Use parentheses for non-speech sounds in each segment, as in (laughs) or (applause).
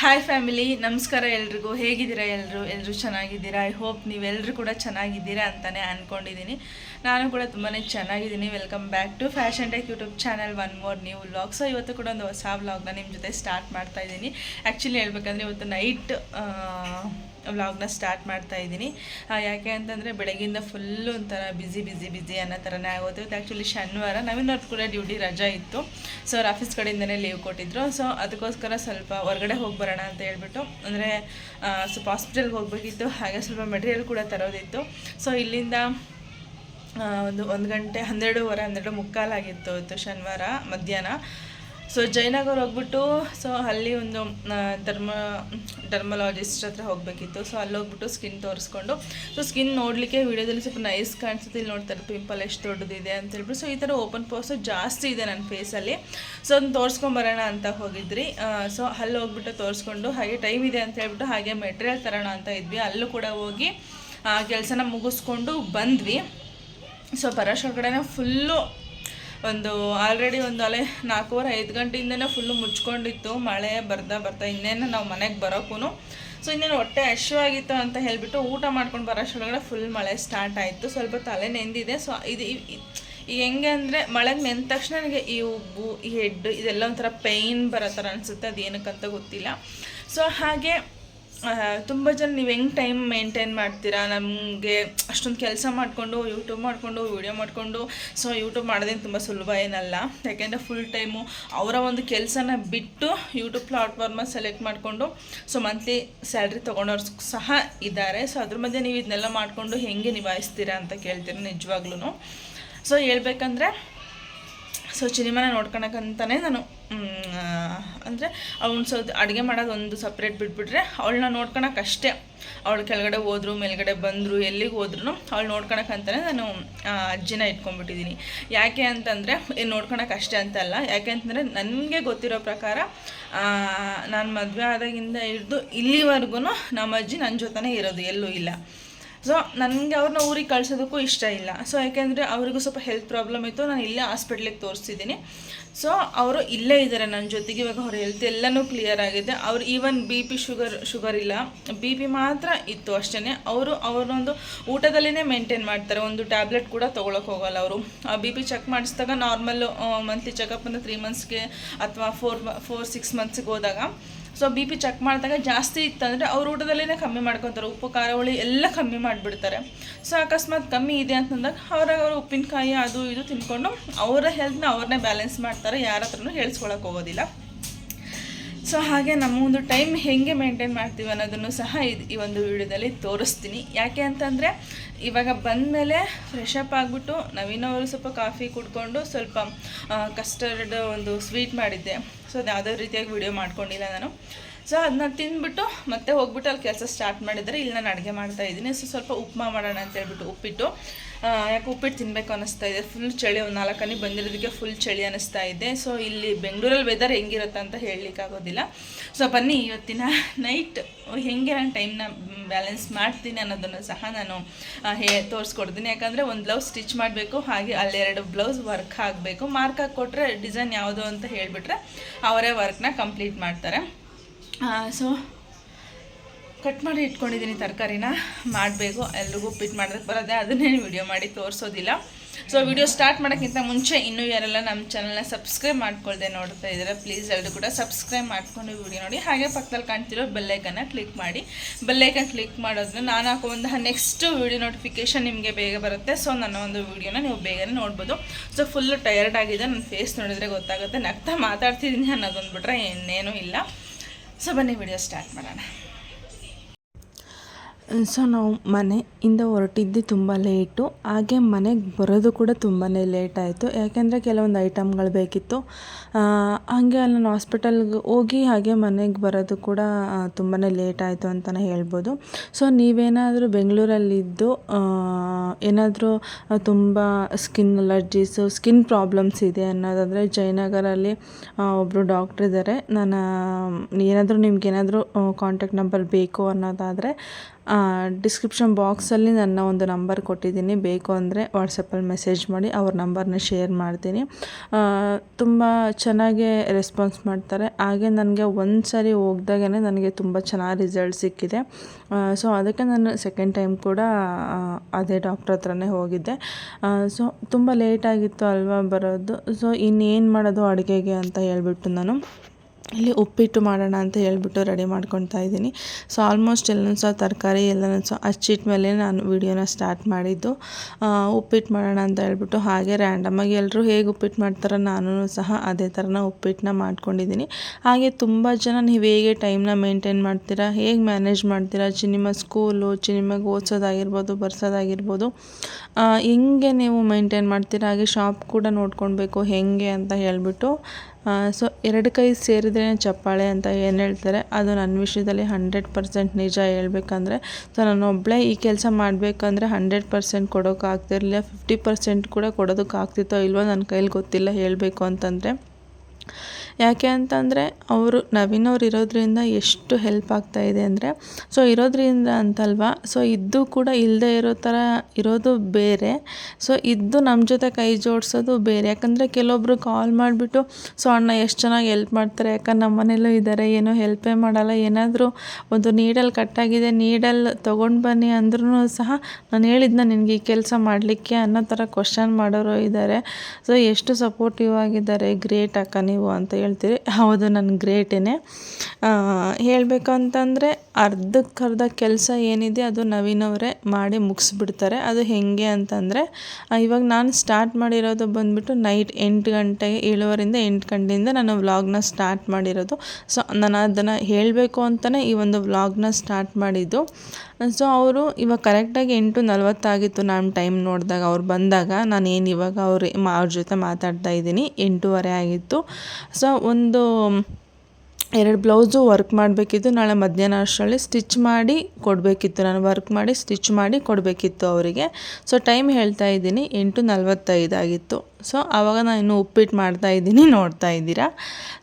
Hi family ನಮಸ್ಕಾರ ಎಲ್ರಿಗೂ. ಹೇಗಿದ್ದೀರಾ ಎಲ್ಲರೂ ಎಲ್ಲರೂ ಚೆನ್ನಾಗಿದ್ದೀರಾ? ಐ ಹೋಪ್ ನೀವೆಲ್ಲರೂ ಕೂಡ ಚೆನ್ನಾಗಿದ್ದೀರಾ ಅಂತಲೇ ಅಂದ್ಕೊಂಡಿದ್ದೀನಿ ನಾನು ಕೂಡ ತುಂಬಾ ಚೆನ್ನಾಗಿದ್ದೀನಿ welcome back to fashion tech YouTube channel one more new vlog so ಇವತ್ತು ಕೂಡ ಒಂದು ಹೊಸ ವ್ಲಾಗ್ನ ನಿಮ್ಮ ಜೊತೆ ಸ್ಟಾರ್ಟ್ ಮಾಡ್ತಾ ಇದ್ದೀನಿ ಆ್ಯಕ್ಚುಲಿ ಹೇಳ್ಬೇಕಂದ್ರೆ ಇವತ್ತು ನೈಟ್ ವ್ಲಾಗ್ನ ಸ್ಟಾರ್ಟ್ ಮಾಡ್ತಾ ಇದ್ದೀನಿ. ಯಾಕೆ ಅಂತಂದರೆ ಬೆಳಗ್ಗಿಂದ ಫುಲ್ಲು ಒಂಥರ ಬ್ಯುಸಿ ಬ್ಯುಸಿ ಬ್ಯುಸಿ ಅನ್ನೋ ಥರನೇ ಆಗೋದು ಆ್ಯಕ್ಚುಲಿ ಶನಿವಾರ. ನವೀನವ್ರದ್ದು ಕೂಡ ಡ್ಯೂಟಿ ರಜಾ ಇತ್ತು. ಸೊ ಅವ್ರ ಆಫೀಸ್ ಕಡೆಯಿಂದನೇ ಲೀವ್ ಕೊಟ್ಟಿದ್ರು. ಸೊ ಅದಕ್ಕೋಸ್ಕರ ಸ್ವಲ್ಪ ಹೊರಗಡೆ ಹೋಗಿ ಬರೋಣ ಅಂತ ಹೇಳ್ಬಿಟ್ಟು, ಅಂದರೆ ಸ್ವಲ್ಪ ಹಾಸ್ಪಿಟಲ್ಗೆ ಹೋಗಬೇಕಿತ್ತು. ಹಾಗೆ ಸ್ವಲ್ಪ ಮೆಟೀರಿಯಲ್ ಕೂಡ ತರೋದಿತ್ತು. ಸೊ ಇಲ್ಲಿಂದ ಒಂದು ಒಂದು ಗಂಟೆ, ಹನ್ನೆರಡುವರೆ, ಹನ್ನೆರಡು ಮುಕ್ಕಾಲಾಗಿತ್ತು ಇತ್ತು ಶನಿವಾರ ಮಧ್ಯಾಹ್ನ. ಸೊ ಜೈನಗರ್ ಹೋಗ್ಬಿಟ್ಟು ಸೊ ಅಲ್ಲಿ ಒಂದು ಧರ್ಮ ಡರ್ಮಲಾಜಿಸ್ಟ್ ಹತ್ರ ಹೋಗಬೇಕಿತ್ತು. ಸೊ ಅಲ್ಲಿ ಹೋಗ್ಬಿಟ್ಟು ಸ್ಕಿನ್ ತೋರಿಸ್ಕೊಂಡು ಸೊ ಸ್ಕಿನ್ ನೋಡಲಿಕ್ಕೆ ವಿಡಿಯೋದಲ್ಲಿ ಸ್ವಲ್ಪ ನೈಸ್ ಕಾಣಿಸುತ್ತೆ. ಇಲ್ಲಿ ನೋಡ್ತಾರೆ ಪಿಂಪಲ್ ಎಷ್ಟು ದೊಡ್ಡದಿದೆ ಅಂತ ಹೇಳ್ಬಿಟ್ಟು. ಸೊ ಈ ಥರ ಓಪನ್ ಪೋಸ್ಟ್ ಜಾಸ್ತಿ ಇದೆ ನನ್ನ ಫೇಸಲ್ಲಿ ಸೊ ಅದನ್ನು ತೋರಿಸ್ಕೊಂಬರೋಣ ಅಂತ ಹೋಗಿದ್ರಿ. ಸೊ ಅಲ್ಲಿ ಹೋಗ್ಬಿಟ್ಟು ತೋರಿಸ್ಕೊಂಡು, ಹಾಗೆ ಟೈಮ್ ಇದೆ ಅಂತ ಹೇಳ್ಬಿಟ್ಟು ಹಾಗೆ ಮೆಟೀರಿಯಲ್ ತರೋಣ ಅಂತ ಇದ್ವಿ. ಅಲ್ಲೂ ಕೂಡ ಹೋಗಿ ಕೆಲಸನ ಮುಗಿಸ್ಕೊಂಡು ಬಂದ್ವಿ. ಸೊ ಪರಶ್ ಒಳಗಡೆನೆ ಫುಲ್ಲು ಒಂದು ಆಲ್ರೆಡಿ ಒಂದು ಅಲೆ ನಾಲ್ಕೂವರೆ, ಐದು ಗಂಟೆಯಿಂದನೇ ಫುಲ್ಲು ಮುಚ್ಕೊಂಡಿತ್ತು. ಮಳೆ ಬರ್ತಾ ಬರ್ತಾ ಇನ್ನೇನು ನಾವು ಮನೆಗೆ ಬರೋಕ್ಕೂ ಸೊ ಇನ್ನೇನು ಹೊಟ್ಟೆ ಹಶುವಾಗಿತ್ತು ಅಂತ ಹೇಳಿಬಿಟ್ಟು ಊಟ ಮಾಡ್ಕೊಂಡು ಬರೋಷ್ಟೊಳಗಡೆ ಫುಲ್ ಮಳೆ ಸ್ಟಾರ್ಟ್ ಆಯಿತು. ಸ್ವಲ್ಪ ತಲೆ ನೆಂದಿದೆ. ಸೊ ಇದು ಈಗ ಹೆಂಗೆ ಅಂದರೆ ಮಳೆಗೆ ನೆಂದ ತಕ್ಷಣ ನನಗೆ ಈ ಉಬ್ಬು, ಈ ಹೆಡ್ ಇದೆಲ್ಲ ಒಂಥರ ಪೈನ್ ಬರೋ ಥರ ಅನಿಸುತ್ತೆ. ಅದು ಏನಕ್ಕಂತ ಗೊತ್ತಿಲ್ಲ. ಸೊ ಹಾಗೆ ತುಂಬ ಜನ ನೀವು ಹೆಂಗೆ ಟೈಮ್ ಮೇಂಟೈನ್ ಮಾಡ್ತೀರಾ? ನಮಗೆ ಅಷ್ಟೊಂದು ಕೆಲಸ ಮಾಡಿಕೊಂಡು ಯೂಟ್ಯೂಬ್ ಮಾಡಿಕೊಂಡು ವೀಡಿಯೋ ಮಾಡಿಕೊಂಡು. ಸೊ ಯೂಟ್ಯೂಬ್ ಮಾಡೋದೇನು ತುಂಬ ಸುಲಭ ಏನಲ್ಲ. ಯಾಕೆಂದರೆ ಫುಲ್ ಟೈಮು ಅವರ ಒಂದು ಕೆಲಸನ ಬಿಟ್ಟು ಯೂಟ್ಯೂಬ್ ಪ್ಲಾಟ್ಫಾರ್ಮ ಸೆಲೆಕ್ಟ್ ಮಾಡಿಕೊಂಡು ಸೊ ಮಂತ್ಲಿ ಸ್ಯಾಲ್ರಿ ತೊಗೊಳೋರು ಸಹ ಇದ್ದಾರೆ. ಸೊ ಅದ್ರ ಮಧ್ಯೆ ನೀವು ಇದನ್ನೆಲ್ಲ ಮಾಡಿಕೊಂಡು ಹೆಂಗೆ ನಿಭಾಯಿಸ್ತೀರಾ ಅಂತ ಕೇಳ್ತೀರಾ ನಿಜವಾಗ್ಲೂ ಸೊ ಹೇಳ್ಬೇಕಂದ್ರೆ ಸೊ ಸಿನಿಮಾನ ನೋಡ್ಕೊಳಕ್ಕಂತಲೇ ನಾನು ಅಂದರೆ ಅವ್ನು ಸೊ ಅಡುಗೆ ಮಾಡೋದು ಒಂದು ಸಪ್ರೇಟ್ ಬಿಟ್ಬಿಟ್ರೆ ಅವಳನ್ನ ನೋಡ್ಕೊಳಕ್ಕೆ ಅಷ್ಟೇ. ಅವಳು ಕೆಳಗಡೆ ಹೋದ್ರು, ಮೇಲ್ಗಡೆ ಬಂದರು, ಎಲ್ಲಿಗೆ ಹೋದ್ರು ಅವಳು ನೋಡ್ಕೊಳಕ್ಕಂತಾನೆ ನಾನು ಅಜ್ಜಿನ ಇಟ್ಕೊಂಡ್ಬಿಟ್ಟಿದ್ದೀನಿ ಯಾಕೆ ಅಂತಂದರೆ ನೋಡ್ಕೊಳಕ್ಕೆ ಅಷ್ಟೇ ಅಂತಲ್ಲ ಯಾಕೆ ಅಂತಂದರೆ ನನಗೆ ಗೊತ್ತಿರೋ ಪ್ರಕಾರ ನಾನು ಮದುವೆ ಆದಾಗಿಂದ ಹಿಡಿದು ಇಲ್ಲಿವರೆಗೂ ನಮ್ಮ ಅಜ್ಜಿ ನನ್ನ ಜೊತೆನೇ ಇರೋದು, ಎಲ್ಲೂ ಇಲ್ಲ. ಸೊ ನನಗೆ ಅವ್ರನ್ನ ಊರಿಗೆ ಕಳ್ಸೋದಕ್ಕೂ ಇಷ್ಟ ಇಲ್ಲ. ಸೊ ಯಾಕೆಂದರೆ ಅವರಿಗೂ ಸ್ವಲ್ಪ ಹೆಲ್ತ್ ಪ್ರಾಬ್ಲಮ್ ಇತ್ತು. ನಾನು ಇಲ್ಲೇ ಹಾಸ್ಪಿಟ್ಲಿಗೆ ತೋರಿಸ್ತಿದ್ದೀನಿ ಸೊ ಅವರು ಇಲ್ಲೇ ಇದ್ದಾರೆ ನನ್ನ ಜೊತೆಗೆ. ಇವಾಗ ಅವ್ರ ಹೆಲ್ತ್ ಎಲ್ಲನೂ ಕ್ಲಿಯರ್ ಆಗಿದೆ. ಅವ್ರು even B P sugar sugar ಇಲ್ಲ. ಬಿ ಪಿ ಮಾತ್ರ ಇತ್ತು ಅಷ್ಟೇ ಅವರು, ಅವ್ರನ್ನೊಂದು ಊಟದಲ್ಲೇ ಮೇಂಟೈನ್ ಮಾಡ್ತಾರೆ. ಒಂದು ಟ್ಯಾಬ್ಲೆಟ್ ಕೂಡ ತೊಗೊಳಕ್ಕೆ ಹೋಗಲ್ಲ ಅವರು. ಬಿ ಪಿ ಚೆಕ್ ಮಾಡಿಸಿದಾಗ ನಾರ್ಮಲ್ ಮಂತ್ಲಿ ಚೆಕಪ್ ಅಂದರೆ ತ್ರೀ ಮಂತ್ಸ್ಗೆ ಅಥವಾ ಫೋರ್ ಫೋರ್ ಸಿಕ್ಸ್ ಮಂತ್ಸ್ಗೆ ಹೋದಾಗ ಸೊ ಬಿ ಪಿ ಚೆಕ್ ಮಾಡಿದಾಗ ಜಾಸ್ತಿ ಇತ್ತಂದರೆ ಅವ್ರ ಊಟದಲ್ಲೇ ಕಮ್ಮಿ ಮಾಡ್ಕೊತಾರೆ. ಉಪ್ಪು, ಖಾರ, ಹುಳಿ ಎಲ್ಲ ಕಮ್ಮಿ ಮಾಡಿಬಿಡ್ತಾರೆ. ಸೊ ಅಕಸ್ಮಾತ್ ಕಮ್ಮಿ ಇದೆ ಅಂತಂದಾಗ ಅವ್ರಾಗ ಅವರು ಉಪ್ಪಿನಕಾಯಿ ಅದು ಇದು ತಿನ್ಕೊಂಡು ಅವರ ಹೆಲ್ತ್ನ ಅವ್ರನ್ನೇ ಬ್ಯಾಲೆನ್ಸ್ ಮಾಡ್ತಾರೆ. ಯಾರ ಹತ್ರನೂ ಹೇಳ್ಸ್ಕೊಳಕ್ಕೆ ಹೋಗೋದಿಲ್ಲ. ಸೊ ಹಾಗೆ ನಮ್ಮ ಒಂದು ಟೈಮ್ ಹೇಗೆ ಮೇಂಟೈನ್ ಮಾಡ್ತೀವಿ ಅನ್ನೋದನ್ನು ಸಹ ಈ ಒಂದು ವಿಡಿಯೋದಲ್ಲಿ ತೋರಿಸ್ತೀನಿ. ಯಾಕೆ ಅಂತಂದರೆ ಇವಾಗ ಬಂದಮೇಲೆ ಫ್ರೆಶ್ ಅಪ್ ಆಗಿಬಿಟ್ಟು ನವೀನವರು ಸ್ವಲ್ಪ ಕಾಫಿ ಕುಡ್ಕೊಂಡು ಸ್ವಲ್ಪ ಕಸ್ಟರ್ಡ್ ಒಂದು ಸ್ವೀಟ್ ಮಾಡಿದ್ದೆ. ಸೊ ಅದು ಯಾವುದೇ ರೀತಿಯಾಗಿ ವಿಡಿಯೋ ಮಾಡ್ಕೊಂಡಿಲ್ಲ ನಾನು. ಸೊ ಅದನ್ನ ತಿಂದ್ಬಿಟ್ಟು ಮತ್ತೆ ಹೋಗ್ಬಿಟ್ಟು ಅಲ್ಲಿ ಕೆಲಸ ಸ್ಟಾರ್ಟ್ ಮಾಡಿದರೆ ಇಲ್ಲಿ ನಾನು ಅಡುಗೆ ಮಾಡ್ತಾ ಇದ್ದೀನಿ. ಸೊ ಸ್ವಲ್ಪ ಉಪ್ಮಾ ಮಾಡೋಣ ಅಂತ ಹೇಳ್ಬಿಟ್ಟು ಉಪ್ಪಿಟ್ಟು. ಯಾಕೆ ಉಪ್ಪಿಟ್ಟು ತಿನ್ನಬೇಕು ಅನ್ನಿಸ್ತಾ ಇದೆ. ಫುಲ್ ಚಳಿ ಒಂದು ನಾಲ್ಕನಿ ಬಂದಿರೋದಕ್ಕೆ ಫುಲ್ ಚಳಿ ಅನ್ನಿಸ್ತಾ ಇದೆ. ಸೊ ಇಲ್ಲಿ ಬೆಂಗಳೂರಲ್ಲಿ ವೆದರ್ ಹೆಂಗಿರುತ್ತೆ ಅಂತ ಹೇಳಲಿಕ್ಕಾಗೋದಿಲ್ಲ ಸೊ ಬನ್ನಿ ಇವತ್ತಿನ ನೈಟ್ ಹೆಂಗೆ ನಾನು ಟೈಮ್ನ ಬ್ಯಾಲೆನ್ಸ್ ಮಾಡ್ತೀನಿ ಅನ್ನೋದನ್ನು ಸಹ ನಾನು ಹೇ, ತೋರಿಸ್ಕೊಡ್ತೀನಿ. ಯಾಕಂದರೆ ಒಂದು ಬ್ಲೌಸ್ ಸ್ಟಿಚ್ ಮಾಡಬೇಕು, ಹಾಗೆ ಅಲ್ಲೆರಡು ಬ್ಲೌಸ್ ವರ್ಕ್ ಆಗಬೇಕು. ಮಾರ್ಕ್ ಹಾಕಿ ಕೊಟ್ಟರೆ ಡಿಸೈನ್ ಯಾವುದು ಅಂತ ಹೇಳಿಬಿಟ್ರೆ ಅವರೇ ವರ್ಕ್ನ ಕಂಪ್ಲೀಟ್ ಮಾಡ್ತಾರೆ. ಸೊ ಕಟ್ ಮಾಡಿ ಇಟ್ಕೊಂಡಿದ್ದೀನಿ ತರಕಾರಿನ. ಮಾಡಬೇಕು. ಎಲ್ರಿಗೂ ಉಪ್ಪಿಟ್ಟು ಮಾಡೋದಕ್ಕೆ ಬರೋದೆ, ಅದನ್ನೇ ವಿಡಿಯೋ ಮಾಡಿ ತೋರಿಸೋದಿಲ್ಲ. ಸೊ ವಿಡಿಯೋ ಸ್ಟಾರ್ಟ್ ಮಾಡೋಕ್ಕಿಂತ ಮುಂಚೆ ಇನ್ನೂ ಯಾರೆಲ್ಲ ನಮ್ಮ ಚಾನಲ್ನ ಸಬ್ಸ್ಕ್ರೈಬ್ ಮಾಡ್ಕೊಳ್ದೆ ನೋಡ್ತಾ ಇದ್ದಾರೆ ಪ್ಲೀಸ್ ಎಲ್ಲರೂ ಕೂಡ ಸಬ್ಸ್ಕ್ರೈಬ್ ಮಾಡ್ಕೊಂಡು ವಿಡಿಯೋ ನೋಡಿ. ಹಾಗೆ ಪಕ್ಕದಲ್ಲಿ ಕಾಣ್ತಿರೋ ಬೆಲ್ಲೈಕನ್ನ ಕ್ಲಿಕ್ ಮಾಡಿ. ಬೆಲ್ಲೈಕನ್ ಕ್ಲಿಕ್ ಮಾಡೋದ್ರೆ ನಾನು ಹಾಕುವಂತಹ ನೆಕ್ಸ್ಟ್ ವಿಡಿಯೋ ನೋಟಿಫಿಕೇಶನ್ ನಿಮಗೆ ಬೇಗ ಬರುತ್ತೆ. ಸೊ ನನ್ನ ಒಂದು ವಿಡಿಯೋನ ನೀವು ಬೇಗನೆ ನೋಡ್ಬೋದು. ಸೊ ಫುಲ್ಲು ಟಯರ್ಡ್ ಆಗಿದೆ. ನನ್ನ ಫೇಸ್ ನೋಡಿದ್ರೆ ಗೊತ್ತಾಗುತ್ತೆ. ನಗ್ತಾ ಮಾತಾಡ್ತಿದ್ದೀನಿ ಅನ್ನೋದೊಂದು ಬಿಟ್ರೆ ಇನ್ನೇನೂ ಇಲ್ಲ. ಸೊ ಬನ್ನಿ ವಿಡಿಯೋ ಸ್ಟಾರ್ಟ್ ಮಾಡೋಣ. ಸೊ ನಾವು ಮನೆಯಿಂದ ಹೊರಟಿದ್ದು ತುಂಬ ಲೇಟು ಹಾಗೆ ಮನೆಗೆ ಬರೋದು ಕೂಡ ತುಂಬಾ ಲೇಟ್ ಆಯಿತು. ಯಾಕೆಂದರೆ ಕೆಲವೊಂದು ಐಟಮ್ಗಳು ಬೇಕಿತ್ತು. ಹಾಗೆ ಅಲ್ಲಿ ನಾನು ಹಾಸ್ಪಿಟಲ್ಗೆ ಹೋಗಿ ಹಾಗೆ ಮನೆಗೆ ಬರೋದು ಕೂಡ ತುಂಬಾ ಲೇಟ್ ಆಯಿತು ಅಂತಲೇ ಹೇಳ್ಬೋದು. ಸೊ ನೀವೇನಾದರೂ ಬೆಂಗಳೂರಲ್ಲಿದ್ದು ಏನಾದರೂ ತುಂಬ ಸ್ಕಿನ್ ಅಲರ್ಜೀಸು ಸ್ಕಿನ್ ಪ್ರಾಬ್ಲಮ್ಸ್ ಇದೆ ಅನ್ನೋದಾದರೆ ಜಯನಗರಲ್ಲಿ ಒಬ್ಬರು ಡಾಕ್ಟ್ರ್ ಇದ್ದಾರೆ ನಾನು, ಏನಾದರೂ ನಿಮ್ಗೆ ಏನಾದರೂ ಕಾಂಟ್ಯಾಕ್ಟ್ ನಂಬರ್ ಬೇಕು ಅನ್ನೋದಾದರೆ ಡಿಸ್ಕ್ರಿಪ್ಷನ್ ಬಾಕ್ಸಲ್ಲಿ ನನ್ನ ಒಂದು ನಂಬರ್ ಕೊಟ್ಟಿದ್ದೀನಿ. ಬೇಕು ಅಂದರೆ ವಾಟ್ಸಪ್ಪಲ್ಲಿ ಮೆಸೇಜ್ ಮಾಡಿ ಅವ್ರ ನಂಬರ್ನ ಶೇರ್ ಮಾಡ್ತೀನಿ. ತುಂಬ ಚೆನ್ನಾಗೇ ರೆಸ್ಪಾನ್ಸ್ ಮಾಡ್ತಾರೆ. ಹಾಗೆ ನನಗೆ ಒಂದು ಸರಿ ಹೋಗ್ದಾಗೇ ನನಗೆ ತುಂಬ ಚೆನ್ನಾಗಿ ರಿಸಲ್ಟ್ ಸಿಕ್ಕಿದೆ. ಸೊ ಅದಕ್ಕೆ ನಾನು ಸೆಕೆಂಡ್ ಟೈಮ್ ಕೂಡ ಅದೇ ಡಾಕ್ಟ್ರ್ ಹತ್ರನೇ ಹೋಗಿದ್ದೆ. ಸೊ ತುಂಬ ಲೇಟಾಗಿತ್ತು ಅಲ್ವಾ ಬರೋದು. ಸೊ ಇನ್ನೇನು ಮಾಡೋದು ಅಡುಗೆಗೆ ಅಂತ ಹೇಳ್ಬಿಟ್ಟು ನಾನು ಇಲ್ಲಿ ಉಪ್ಪಿಟ್ಟು ಮಾಡೋಣ ಅಂತ ಹೇಳ್ಬಿಟ್ಟು ರೆಡಿ ಮಾಡ್ಕೊತಾ ಇದ್ದೀನಿ. ಸೊ ಆಲ್ಮೋಸ್ಟ್ ಎಲ್ಲನೂ ಸಹ ತರಕಾರಿ ಎಲ್ಲನೂ ಸಹ ಹಚ್ಚಿಟ್ಟ ಮೇಲೆ ನಾನು ವಿಡಿಯೋನ ಸ್ಟಾರ್ಟ್ ಮಾಡಿದ್ದು. ಉಪ್ಪಿಟ್ಟು ಮಾಡೋಣ ಅಂತ ಹೇಳ್ಬಿಟ್ಟು ಹಾಗೆ ರ್ಯಾಂಡಮಾಗಿ ಎಲ್ಲರೂ ಹೇಗೆ ಉಪ್ಪಿಟ್ಟು ಮಾಡ್ತಾರೋ ನಾನು ಸಹ ಅದೇ ಥರನ ಉಪ್ಪಿಟ್ಟನ್ನ ಮಾಡ್ಕೊಂಡಿದ್ದೀನಿ. ಹಾಗೆ ತುಂಬ ಜನ ನೀವು ಹೇಗೆ ಟೈಮ್ನ ಮೇಂಟೈನ್ ಮಾಡ್ತೀರಾ, ಹೇಗೆ ಮ್ಯಾನೇಜ್ ಮಾಡ್ತೀರಾ ಚಿ ನಿಮ್ಮ ಸ್ಕೂಲು ಚಿ ನಿಮಗೆ ಓದಿಸೋದಾಗಿರ್ಬೋದು, ಬರ್ಸೋದಾಗಿರ್ಬೋದು ಹೆಂಗೆ ನೀವು ಮೇಂಟೈನ್ ಮಾಡ್ತೀರಾ, ಹಾಗೆ ಶಾಪ್ ಕೂಡ ನೋಡ್ಕೊಳ್ಬೇಕು, ಹೇಗೆ ಅಂತ ಹೇಳ್ಬಿಟ್ಟು ಸೊ ಎರಡು ಕೈ ಸೇರಿದ್ರೆ ಚಪ್ಪಾಳೆ ಅಂತ ಏನು ಹೇಳ್ತಾರೆ? ಅದು ನನ್ನ ವಿಷಯದಲ್ಲಿ ಹಂಡ್ರೆಡ್ ಪರ್ಸೆಂಟ್ ನಿಜ ಹೇಳ್ಬೇಕಂದ್ರೆ ಸೊ ನಾನು ಒಬ್ಬಳೇ ಈ ಕೆಲಸ ಮಾಡಬೇಕಂದ್ರೆ ಹಂಡ್ರೆಡ್ ಪರ್ಸೆಂಟ್ ಕೊಡೋಕೆ ಆಗ್ತಿರಲಿಲ್ಲ ಫಿಫ್ಟಿ ಪರ್ಸೆಂಟ್ ಕೂಡ ಕೊಡೋದಕ್ಕೆ ಆಗ್ತಿತ್ತೋ ಇಲ್ವೋ ನನ್ನ ಕೈಲಿ ಗೊತ್ತಿಲ್ಲ ಹೇಳಬೇಕು ಅಂತಂದರೆ ಯಾಕೆ ಅಂತಂದರೆ ಅವರು ನವೀನ್ ಅವ್ರು ಇರೋದ್ರಿಂದ ಎಷ್ಟು ಹೆಲ್ಪ್ ಆಗ್ತಾ ಇದೆ ಅಂದರೆ ಸೊ ಇರೋದ್ರಿಂದ ಅಂತಲ್ವ ಸೊ ಇದ್ದು ಕೂಡ ಇಲ್ಲದೆ ಇರೋ ಥರ ಇರೋದು ಬೇರೆ ಸೊ ಇದ್ದು ನಮ್ಮ ಜೊತೆ ಕೈ ಜೋಡಿಸೋದು ಬೇರೆ. ಯಾಕಂದರೆ ಕೆಲವೊಬ್ರು ಕಾಲ್ ಮಾಡಿಬಿಟ್ಟು ಸೊ ಅಣ್ಣ ಎಷ್ಟು ಚೆನ್ನಾಗಿ ಹೆಲ್ಪ್ ಮಾಡ್ತಾರೆ, ಯಾಕಂದ್ರೆ ನಮ್ಮ ಮನೇಲೂ ಇದ್ದಾರೆ ಏನೋ ಹೆಲ್ಪೇ ಮಾಡಲ್ಲ, ಏನಾದರೂ ಒಂದು ನೀಡಲ್ ಕಟ್ಟಾಗಿದೆ ನೀಡಲ್ ತೊಗೊಂಡು ಬನ್ನಿ ಅಂದ್ರೂ ಸಹ ನಾನು ಹೇಳಿದ್ನ ನಿನಗೆ ಈ ಕೆಲಸ ಮಾಡಲಿಕ್ಕೆ ಅನ್ನೋ ಥರ ಕ್ವಶನ್ ಮಾಡೋರು ಇದ್ದಾರೆ ಸೊ ಎಷ್ಟು ಸಪೋರ್ಟಿವ್ ಆಗಿದ್ದಾರೆ ಗ್ರೇಟ್ ಅಕ್ಕ ನೀವು ಅಂತ ಹೇಳ್ತೀರಿ? ಹೌದು, ನಾನು ಗ್ರೇಟೇನೆ ಹೇಳಬೇಕು ಅಂತಂದರೆ ಅರ್ಧಕ್ಕರ್ಧ ಕೆಲಸ ಏನಿದೆ ಅದು ನವೀನ್ ಅವರೇ ಮಾಡಿ ಮುಗಿಸ್ಬಿಡ್ತಾರೆ. ಅದು ಹೇಗೆ ಅಂತಂದರೆ ಇವಾಗ ನಾನು ಸ್ಟಾರ್ಟ್ ಮಾಡಿರೋದು ಬಂದುಬಿಟ್ಟು ನೈಟ್ ಎಂಟು ಗಂಟೆಗೆ ಏಳುವರಿಂದ ಎಂಟು ಗಂಟೆಯಿಂದ ನಾನು ವ್ಲಾಗ್ನ ಸ್ಟಾರ್ಟ್ ಮಾಡಿರೋದು. ಸೊ ನಾನು ಅದನ್ನು ಹೇಳಬೇಕು ಅಂತಲೇ ಈ ಒಂದು ವ್ಲಾಗ್ನ ಸ್ಟಾರ್ಟ್ ಮಾಡಿದ್ದು. ಸೊ ಅವರು ಇವಾಗ ಕರೆಕ್ಟಾಗಿ ಎಂಟು ನಲ್ವತ್ತಾಗಿತ್ತು ನಾನು ಟೈಮ್ ನೋಡಿದಾಗ. ಅವ್ರು ಬಂದಾಗ ನಾನು ಏನು ಇವಾಗ ಅವ್ರ ಅವ್ರ ಜೊತೆ ಮಾತಾಡ್ತಾ ಇದ್ದೀನಿ. ಎಂಟೂವರೆ ಆಗಿತ್ತು. ಸೊ ಒಂದು, ಎರಡು ಬ್ಲೌಸು ವರ್ಕ್ ಮಾಡಬೇಕಿತ್ತು. ನಾಳೆ ಮಧ್ಯಾಹ್ನ ಅಷ್ಟರಲ್ಲಿ ಸ್ಟಿಚ್ ಮಾಡಿ ಕೊಡಬೇಕಿತ್ತು. ನಾನು ವರ್ಕ್ ಮಾಡಿ ಸ್ಟಿಚ್ ಮಾಡಿ ಕೊಡಬೇಕಿತ್ತು ಅವರಿಗೆ. ಸೊ ಟೈಮ್ ಹೇಳ್ತಾ ಇದ್ದೀನಿ. ಎಂಟು ನಲ್ವತ್ತೈದು ಆಗಿತ್ತು. ಸೊ ಆವಾಗ ನಾನು ಇನ್ನೂ ಉಪ್ಪಿಟ್ಟು ಮಾಡ್ತಾ ಇದ್ದೀನಿ, ನೋಡ್ತಾ ಇದ್ದೀರಾ?